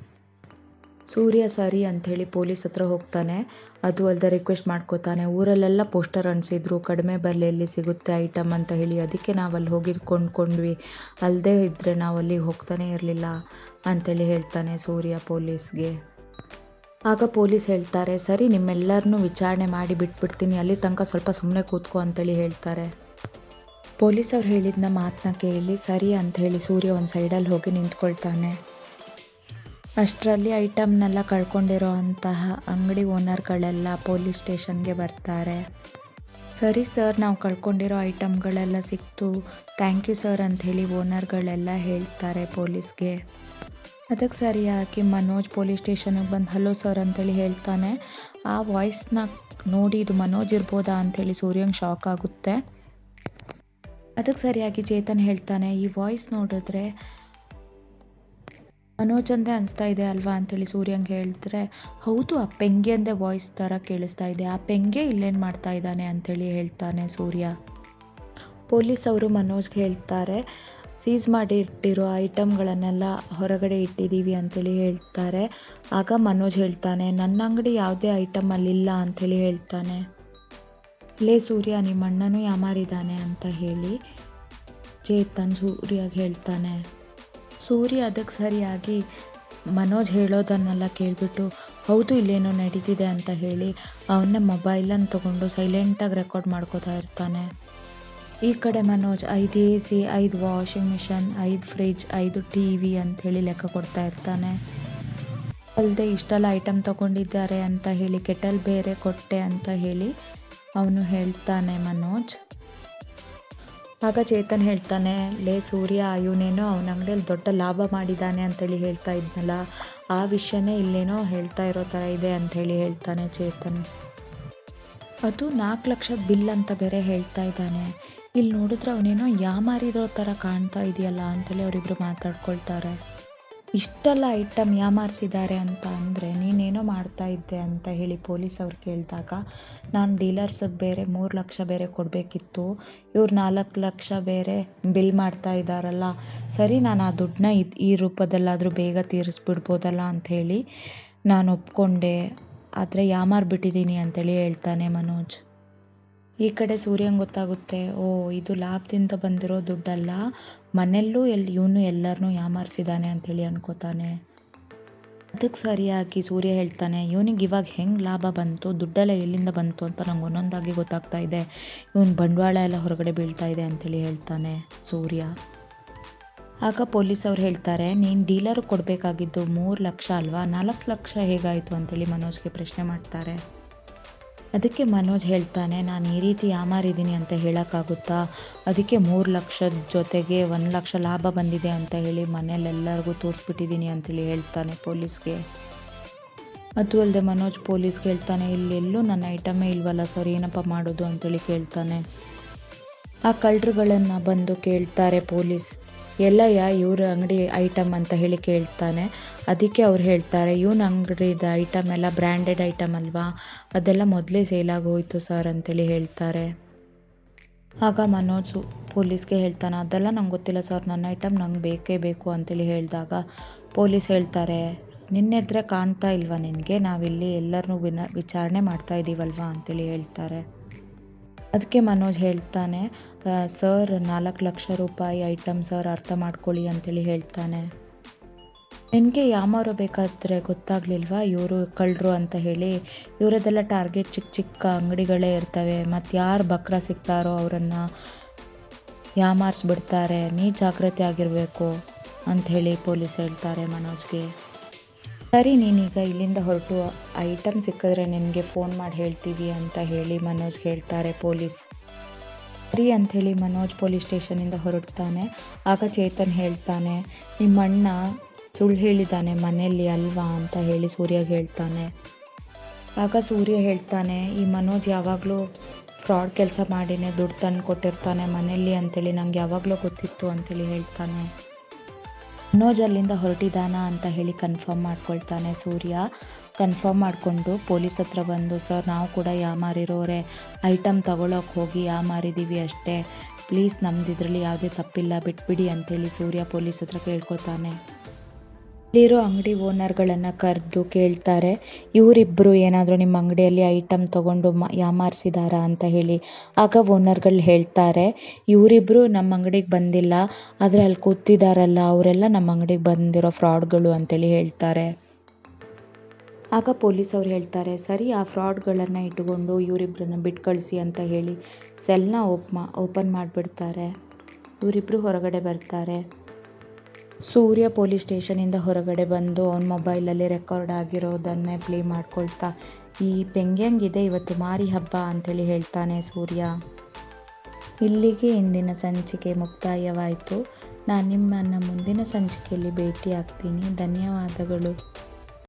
A: ಸೂರ್ಯ ಸರಿ ಅಂಥೇಳಿ ಪೊಲೀಸ್ ಹತ್ರ ಹೋಗ್ತಾನೆ. ಅದು ಅಲ್ಲದೆ ರಿಕ್ವೆಸ್ಟ್ ಮಾಡ್ಕೋತಾನೆ. ಊರಲ್ಲೆಲ್ಲ ಪೋಸ್ಟರ್ ಅಂಟಿಸಿದ್ರು ಕಡಿಮೆ ಬೆಲೆಯಲ್ಲಿ ಸಿಗುತ್ತೆ ಐಟಮ್ ಅಂತ ಹೇಳಿ. ಅದಕ್ಕೆ ನಾವು ಅಲ್ಲಿ ಹೋಗಿ ಕೊಂಡ್ಕೊಂಡ್ವಿ. ಅಲ್ಲದೆ ಇದ್ದರೆ ನಾವು ಅಲ್ಲಿಗೆ ಹೋಗ್ತಾನೆ ಇರಲಿಲ್ಲ ಅಂಥೇಳಿ ಹೇಳ್ತಾನೆ ಸೂರ್ಯ ಪೊಲೀಸ್ಗೆ. ಆಗ ಪೊಲೀಸ್ ಹೇಳ್ತಾರೆ, ಸರಿ, ನಿಮ್ಮೆಲ್ಲರನ್ನೂ ವಿಚಾರಣೆ ಮಾಡಿ ಬಿಟ್ಬಿಡ್ತೀನಿ. ಅಲ್ಲಿ ತನಕ ಸ್ವಲ್ಪ ಸುಮ್ಮನೆ ಕೂತ್ಕೋ ಅಂತೇಳಿ ಹೇಳ್ತಾರೆ. ಪೊಲೀಸ್ ಅವ್ರು ಹೇಳಿದ್ನ ಮಾತನ್ನ ಕೇಳಿ, ಸರಿ ಅಂತ ಹೇಳಿ ಸೂರ್ಯ ಒಂದು ಸೈಡಲ್ಲಿ ಹೋಗಿ ನಿಂತ್ಕೊಳ್ತಾನೆ. ಅಷ್ಟರಲ್ಲಿ ಐಟಮ್ನೆಲ್ಲ ಕಳ್ಕೊಂಡಿರೋ ಅಂತಹ ಅಂಗಡಿ ಓನರ್ಗಳೆಲ್ಲ ಪೊಲೀಸ್ ಸ್ಟೇಷನ್ಗೆ ಬರ್ತಾರೆ. ಸರಿ ಸರ್, ನಾವು ಕಳ್ಕೊಂಡಿರೋ ಐಟಮ್ಗಳೆಲ್ಲ ಸಿಕ್ತು. ಥ್ಯಾಂಕ್ ಯು ಸರ್ ಅಂಥೇಳಿ ಓನರ್ಗಳೆಲ್ಲ ಹೇಳ್ತಾರೆ ಪೊಲೀಸ್ಗೆ. ಅದಕ್ಕೆ ಸರಿಯಾಗಿ ಮನೋಜ್ ಪೊಲೀಸ್ ಸ್ಟೇಷನಿಗೆ ಬಂದು, ಹಲೋ ಸರ್ ಅಂತೇಳಿ ಹೇಳ್ತಾನೆ. ಆ ವಾಯ್ಸ್ನ ನೋಡಿ ಇದು ಮನೋಜ್ ಇರ್ಬೋದಾ ಅಂಥೇಳಿ ಸೂರ್ಯಂಗೆ ಶಾಕ್ ಆಗುತ್ತೆ. ಅದಕ್ಕೆ ಸರಿಯಾಗಿ ಚೇತನ್ ಹೇಳ್ತಾನೆ, ಈ ವಾಯ್ಸ್ ನೋಡಿದ್ರೆ ಅಂದೇ ಅನಿಸ್ತಾ ಇದೆ ಅಲ್ವಾ ಅಂಥೇಳಿ ಸೂರ್ಯಂಗೆ ಹೇಳಿದ್ರೆ ಹೌದು, ಆ ಪೆಂಗೆ ಅಂದೇ ವಾಯ್ಸ್ ಥರ ಕೇಳಿಸ್ತಾ ಇದೆ. ಆ ಪೆಂಗೆ ಇಲ್ಲೇನು ಮಾಡ್ತಾ ಇದ್ದಾನೆ? ಅಂಥೇಳಿ ಹೇಳ್ತಾನೆ ಸೂರ್ಯ. ಪೊಲೀಸ್ ಅವರು ಮನೋಜ್ಗೆ ಹೇಳ್ತಾರೆ ಸೀಸ್ ಮಾಡಿ ಇಟ್ಟಿರೋ ಐಟಮ್ಗಳನ್ನೆಲ್ಲ ಹೊರಗಡೆ ಇಟ್ಟಿದ್ದೀವಿ ಅಂಥೇಳಿ ಹೇಳ್ತಾರೆ. ಆಗ ಮನೋಜ್ ಹೇಳ್ತಾನೆ, ನನ್ನ ಅಂಗಡಿ ಯಾವುದೇ ಐಟಮ್ ಅಲ್ಲಿಲ್ಲ ಅಂಥೇಳಿ ಹೇಳ್ತಾನೆ. ಲೇ ಸೂರ್ಯ ನಿಮ್ಮ ಅಣ್ಣನೂ ಯಾಮಾರಿದ್ದಾನೆ? ಅಂತ ಹೇಳಿ ಚೇತನ್ ಸೂರ್ಯಗೆ ಹೇಳ್ತಾನೆ. ಸೂರ್ಯ ಅದಕ್ಕೆ ಸರಿಯಾಗಿ ಮನೋಜ್ ಹೇಳೋದನ್ನೆಲ್ಲ ಕೇಳಿಬಿಟ್ಟು, ಹೌದು, ಇಲ್ಲೇನೋ ನಡೀತಿದೆ ಅಂತ ಹೇಳಿ ಅವನ ಮೊಬೈಲನ್ನು ತಗೊಂಡು ಸೈಲೆಂಟಾಗಿ ರೆಕಾರ್ಡ್ ಮಾಡ್ಕೋತಾ ಇರ್ತಾನೆ. ಈ ಕಡೆ ಮನೋಜ್ ಐದು ಎ ಸಿ, ಐದು ವಾಷಿಂಗ್ ಮಿಷನ್, ಐದು ಫ್ರಿಜ್, ಐದು ಟಿ ವಿ ಅಂಥೇಳಿ ಲೆಕ್ಕ ಕೊಡ್ತಾ ಇರ್ತಾನೆ. ಅಲ್ಲದೆ ಇಷ್ಟೆಲ್ಲ ಐಟಮ್ ತೊಗೊಂಡಿದ್ದಾರೆ ಅಂತ ಹೇಳಿ, ಕೆಟಲ್ ಬೇರೆ ಕೊಟ್ಟೆ ಅಂತ ಹೇಳಿ ಅವನು ಹೇಳ್ತಾನೆ ಮನೋಜ್. ಆಗ ಚೇತನ್ ಹೇಳ್ತಾನೆ, ಲೇ ಸೂರ್ಯ, ಇವನೇನೋ ಅವನ ಅಂಗಡಿಯಲ್ಲಿ ದೊಡ್ಡ ಲಾಭ ಮಾಡಿದ್ದಾನೆ ಅಂತೇಳಿ ಹೇಳ್ತಾ ಇದ್ನಲ್ಲ, ಆ ವಿಷಯನೇ ಇಲ್ಲೇನೋ ಹೇಳ್ತಾ ಇರೋ ಥರ ಇದೆ ಅಂಥೇಳಿ ಹೇಳ್ತಾನೆ ಚೇತನ್. ಅದು ನಾಲ್ಕು ಲಕ್ಷ ಬಿಲ್ ಅಂತ ಬೇರೆ ಹೇಳ್ತಾ ಇದ್ದಾನೆ. ಇಲ್ಲಿ ನೋಡಿದ್ರೆ ಅವನೇನೋ ಯಾಮಾರಿರೋ ಥರ ಕಾಣ್ತಾ ಇದೆಯಲ್ಲ ಅಂತೇಳಿ ಅವರಿಬ್ರು ಮಾತಾಡ್ಕೊಳ್ತಾರೆ. ಇಷ್ಟೆಲ್ಲ ಐಟಮ್ ಯಾಮಾರಿಸಿದ್ದಾರೆ ಅಂತ ಅಂದರೆ ನೀನೇನೋ ಮಾಡ್ತಾ ಇದ್ದೆ ಅಂತ ಹೇಳಿ ಪೊಲೀಸ್ ಅವ್ರು ಕೇಳಿದಾಗ, ನಾನು ಡೀಲರ್ಸಿಗೆ ಬೇರೆ ಮೂರು ಲಕ್ಷ ಬೇರೆ ಕೊಡಬೇಕಿತ್ತು. ಇವ್ರು ನಾಲ್ಕು ಲಕ್ಷ ಬೇರೆ ಬಿಲ್ ಮಾಡ್ತಾ ಇದ್ದಾರಲ್ಲ, ಸರಿ ನಾನು ಆ ದುಡ್ಡನ್ನ ಇದು ಈ ರೂಪದಲ್ಲಾದರೂ ಬೇಗ ತೀರಿಸ್ಬಿಡ್ಬೋದಲ್ಲ ಅಂಥೇಳಿ ನಾನು ಒಪ್ಕೊಂಡೆ. ಆದರೆ ಯಾಮಾರ್ಬಿಟ್ಟಿದ್ದೀನಿ ಅಂತೇಳಿ ಹೇಳ್ತಾನೆ ಮನೋಜ್. ಈ ಕಡೆ ಸೂರ್ಯಂಗೆ ಗೊತ್ತಾಗುತ್ತೆ, ಓ, ಇದು ಲಾಭದಿಂದ ಬಂದಿರೋ ದುಡ್ಡಲ್ಲ ಮನೆಯಲ್ಲೂ ಎಲ್ಲಿ ಇವನು ಎಲ್ಲರನ್ನೂ ಯಾಮಾರಿಸಿದ್ದಾನೆ ಅಂತೇಳಿ ಅನ್ಕೋತಾನೆ. ಅದಕ್ಕೆ ಸರಿಯಾಗಿ ಸೂರ್ಯ ಹೇಳ್ತಾನೆ, ಇವನಿಗೆ ಇವಾಗ ಹೆಂಗೆ ಲಾಭ ಬಂತು, ದುಡ್ಡೆಲ್ಲ ಎಲ್ಲಿಂದ ಬಂತು ಅಂತ ನಂಗೆ ಒಂದೊಂದಾಗಿ ಗೊತ್ತಾಗ್ತಾ ಇದೆ. ಇವನು ಬಂಡವಾಳ ಎಲ್ಲ ಹೊರಗಡೆ ಬೀಳ್ತಾ ಇದೆ ಅಂಥೇಳಿ ಹೇಳ್ತಾನೆ ಸೂರ್ಯ. ಆಗ ಪೊಲೀಸ್ ಅವ್ರು ಹೇಳ್ತಾರೆ, ನೀನು ಡೀಲರ್ ಕೊಡಬೇಕಾಗಿದ್ದು ಮೂರು ಲಕ್ಷ ಅಲ್ವಾ? ನಾಲ್ಕು ಲಕ್ಷ ಹೇಗಾಯಿತು? ಅಂತೇಳಿ ಮನೋಜ್ಗೆ ಪ್ರಶ್ನೆ ಮಾಡ್ತಾರೆ. ಅದಕ್ಕೆ ಮನೋಜ್ ಹೇಳ್ತಾನೆ, ನಾನು ಈ ರೀತಿ ಯಾಮಾರಿದ್ದೀನಿ ಅಂತ ಹೇಳೋಕ್ಕಾಗುತ್ತಾ? ಅದಕ್ಕೆ ಮೂರು ಲಕ್ಷದ ಜೊತೆಗೆ ಒಂದು ಲಕ್ಷ ಲಾಭ ಬಂದಿದೆ ಅಂತ ಹೇಳಿ ಮನೇಲೆಲ್ಲರಿಗೂ ತೋರಿಸ್ಬಿಟ್ಟಿದ್ದೀನಿ ಅಂತೇಳಿ ಹೇಳ್ತಾನೆ ಪೊಲೀಸ್ಗೆ. ಅದು ಅಲ್ಲದೆ ಮನೋಜ್ ಪೊಲೀಸ್ಗೆ ಹೇಳ್ತಾನೆ ಇಲ್ಲೆಲ್ಲೂ ನನ್ನ ಐಟಮೇ ಇಲ್ವಲ್ಲ ಸರ್, ಏನಪ್ಪ ಮಾಡೋದು? ಅಂತೇಳಿ ಕೇಳ್ತಾನೆ. ಆ ಕಳ್ಳರುಗಳನ್ನು ಬಂದು ಕೇಳ್ತಾರೆ ಪೊಲೀಸ್. ಎಲ್ಲಯ್ಯ, ಇವ್ರ ಅಂಗಡಿ ಐಟಮ್ ಅಂತ ಹೇಳಿ ಕೇಳ್ತಾನೆ. ಅದಕ್ಕೆ ಅವ್ರು ಹೇಳ್ತಾರೆ, ಇವ್ನ ಅಂಗಡಿದ ಐಟಮ್ ಎಲ್ಲ ಬ್ರ್ಯಾಂಡೆಡ್ ಐಟಮ್ ಅಲ್ವಾ? ಅದೆಲ್ಲ ಮೊದಲೇ ಸೇಲಾಗಿ ಹೋಯಿತು ಸರ್ ಅಂತೇಳಿ ಹೇಳ್ತಾರೆ. ಆಗ ಮನೋಜ್ ಪೊಲೀಸ್ಗೆ ಹೇಳ್ತಾನೆ, ಅದೆಲ್ಲ ನಂಗೆ ಗೊತ್ತಿಲ್ಲ ಸರ್ ನನ್ನ ಐಟಮ್ ನಂಗೆ ಬೇಕೇ ಬೇಕು ಅಂತೇಳಿ ಹೇಳಿದಾಗ ಪೊಲೀಸ್ ಹೇಳ್ತಾರೆ ನಿನ್ನೆದ್ರೆ ಕಾಣ್ತಾ ಇಲ್ವಾ ನಿನಗೆ? ನಾವಿಲ್ಲಿ ಎಲ್ಲರನ್ನೂ ವಿನ, ವಿಚಾರಣೆ ಮಾಡ್ತಾ ಇದ್ದೀವಲ್ವಾ ಅಂತೇಳಿ ಹೇಳ್ತಾರೆ. ಅದಕ್ಕೆ ಮನೋಜ್ ಹೇಳ್ತಾನೆ ಸರ್ ನಾಲ್ಕು ಲಕ್ಷ ರೂಪಾಯಿ ಐಟಮ್ ಸರ್ ಅರ್ಥ ಮಾಡ್ಕೊಳ್ಳಿ ಅಂತೇಳಿ ಹೇಳ್ತಾನೆ. ನಿನಗೆ ಯಾಮಾರು ಬೇಕಾದರೆ ಗೊತ್ತಾಗ್ಲಿಲ್ವಾ? ಇವರು ಕಳ್ಳರು ಅಂತ ಹೇಳಿ ಇವರದೆಲ್ಲ ಟಾರ್ಗೆಟ್ ಚಿಕ್ಕ ಚಿಕ್ಕ ಅಂಗಡಿಗಳೇ ಇರ್ತವೆ. ಮತ್ತು ಯಾರು ಬಕ್ರ ಸಿಗ್ತಾರೋ ಅವರನ್ನು ಯಾಮಾರಿಸ್ಬಿಡ್ತಾರೆ. ನೀ ಜಾಗ್ರತೆ ಆಗಿರಬೇಕು ಅಂಥೇಳಿ ಪೊಲೀಸ್ ಹೇಳ್ತಾರೆ ಮನೋಜ್ಗೆ. ಸರಿ ನೀನೀಗ ಇಲ್ಲಿಂದ ಹೊರಟು. ಐಟಮ್ ಸಿಕ್ಕಿದ್ರೆ ನಿನಗೆ ಫೋನ್ ಮಾಡಿ ಹೇಳ್ತೀವಿ ಅಂತ ಹೇಳಿ ಮನೋಜ್ ಹೇಳ್ತಾರೆ ಪೊಲೀಸ್. ಸರಿ ಅಂಥೇಳಿ ಮನೋಜ್ ಪೊಲೀಸ್ ಸ್ಟೇಷನಿಂದ ಹೊರಡ್ತಾನೆ. ಆಗ ಚೇತನ್ ಹೇಳ್ತಾನೆ ನಿಮ್ಮ ಅಣ್ಣ ಸುಳ್ಳು ಹೇಳಿದ್ದಾನೆ, ಮನೆಯಲ್ಲಿ ಅಲ್ವಾ ಅಂತ ಹೇಳಿ ಸೂರ್ಯಗೆ ಹೇಳ್ತಾನೆ. ಆಗ ಸೂರ್ಯ ಹೇಳ್ತಾನೆ, ಈ ಮನೋಜ್ ಯಾವಾಗಲೂ ಫ್ರಾಡ್ ಕೆಲಸ ಮಾಡಿನೇ ದುಡ್ಡು ತಂದು ಕೊಟ್ಟಿರ್ತಾನೆ, ಮನೆಯಲ್ಲಿ ಅಂತೇಳಿ ನಂಗೆ ಯಾವಾಗಲೂ ಗೊತ್ತಿತ್ತು ಅಂತೇಳಿ ಹೇಳ್ತಾನೆ. ಮನೋಜ್ ಅಲ್ಲಿಂದ ಹೊರಟಿದಾನ ಅಂತ ಹೇಳಿ ಕನ್ಫರ್ಮ್ ಮಾಡ್ಕೊಳ್ತಾನೆ ಸೂರ್ಯ. ಕನ್ಫರ್ಮ್ ಮಾಡಿಕೊಂಡು ಪೊಲೀಸ್ ಹತ್ರ ಬಂದು, ಸರ್, ನಾವು ಕೂಡ ಯಾಮಾರಿರೋರೆ ಐಟಮ್ ತಗೊಳಕ್ಕೆ ಹೋಗಿ ಯಾಮಾರಿದ್ದೀವಿ ಅಷ್ಟೇ. ಪ್ಲೀಸ್ ನಮ್ದು ಇದರಲ್ಲಿ ಯಾವುದೇ ತಪ್ಪಿಲ್ಲ, ಬಿಟ್ಬಿಡಿ ಅಂತೇಳಿ ಸೂರ್ಯ ಪೊಲೀಸ್ ಹತ್ರ ಕೇಳ್ಕೊತಾನೆ. ಇಲ್ಲಿರೋ ಅಂಗಡಿ ಓನರ್ಗಳನ್ನು ಕರೆದು ಕೇಳ್ತಾರೆ ಇವರಿಬ್ಬರು ಏನಾದರೂ ನಿಮ್ಮ ಅಂಗಡಿಯಲ್ಲಿ ಐಟಮ್ ತಗೊಂಡು ಯಾಮಾರಿಸಿದಾರಾ ಅಂತ ಹೇಳಿ. ಆಗ ಓನರ್ಗಳು ಹೇಳ್ತಾರೆ ಇವರಿಬ್ಬರು ನಮ್ಮ ಅಂಗಡಿಗೆ ಬಂದಿಲ್ಲ ಆದರೆ ಅಲ್ಲಿ ಕೂತಿದ್ದಾರಲ್ಲ ಅವರೆಲ್ಲ ನಮ್ಮ ಅಂಗಡಿಗೆ ಬಂದಿರೋ ಫ್ರಾಡ್ಗಳು ಅಂತೇಳಿ ಹೇಳ್ತಾರೆ. ಆಗ ಪೊಲೀಸ್ ಅವ್ರು ಹೇಳ್ತಾರೆ, ಸರಿ, ಆ ಫ್ರಾಡ್ಗಳನ್ನು ಇಟ್ಕೊಂಡು ಇವರಿಬ್ಬರನ್ನ ಬಿಟ್ಟು ಕಳಿಸಿ ಅಂತ ಹೇಳಿ. ಸೆಲ್ನ ಓಪ್ ಮಾ ಓಪನ್ ಮಾಡಿಬಿಡ್ತಾರೆ. ಇವರಿಬ್ಬರು ಹೊರಗಡೆ ಬರ್ತಾರೆ. ಸೂರ್ಯ ಪೊಲೀಸ್ ಸ್ಟೇಷನಿಂದ ಹೊರಗಡೆ ಬಂದು ಅವನ ಮೊಬೈಲಲ್ಲಿ ರೆಕಾರ್ಡ್ ಆಗಿರೋದನ್ನೇ ಪ್ಲೇ ಮಾಡ್ಕೊಳ್ತಾ, ಈ ಪೆಂಗ್ಯಂಗಿದೆ ಇವತ್ತು ಮಾರಿ ಹಬ್ಬ, ಅಂತೇಳಿ ಹೇಳ್ತಾನೆ ಸೂರ್ಯ. ಇಲ್ಲಿಗೆ ಇಂದಿನ ಸಂಚಿಕೆ ಮುಕ್ತಾಯವಾಯಿತು. ನಾನು ನಿಮ್ಮನ್ನು ಮುಂದಿನ ಸಂಚಿಕೆಯಲ್ಲಿ ಭೇಟಿ ಆಗ್ತೀನಿ ಧನ್ಯವಾದಗಳು.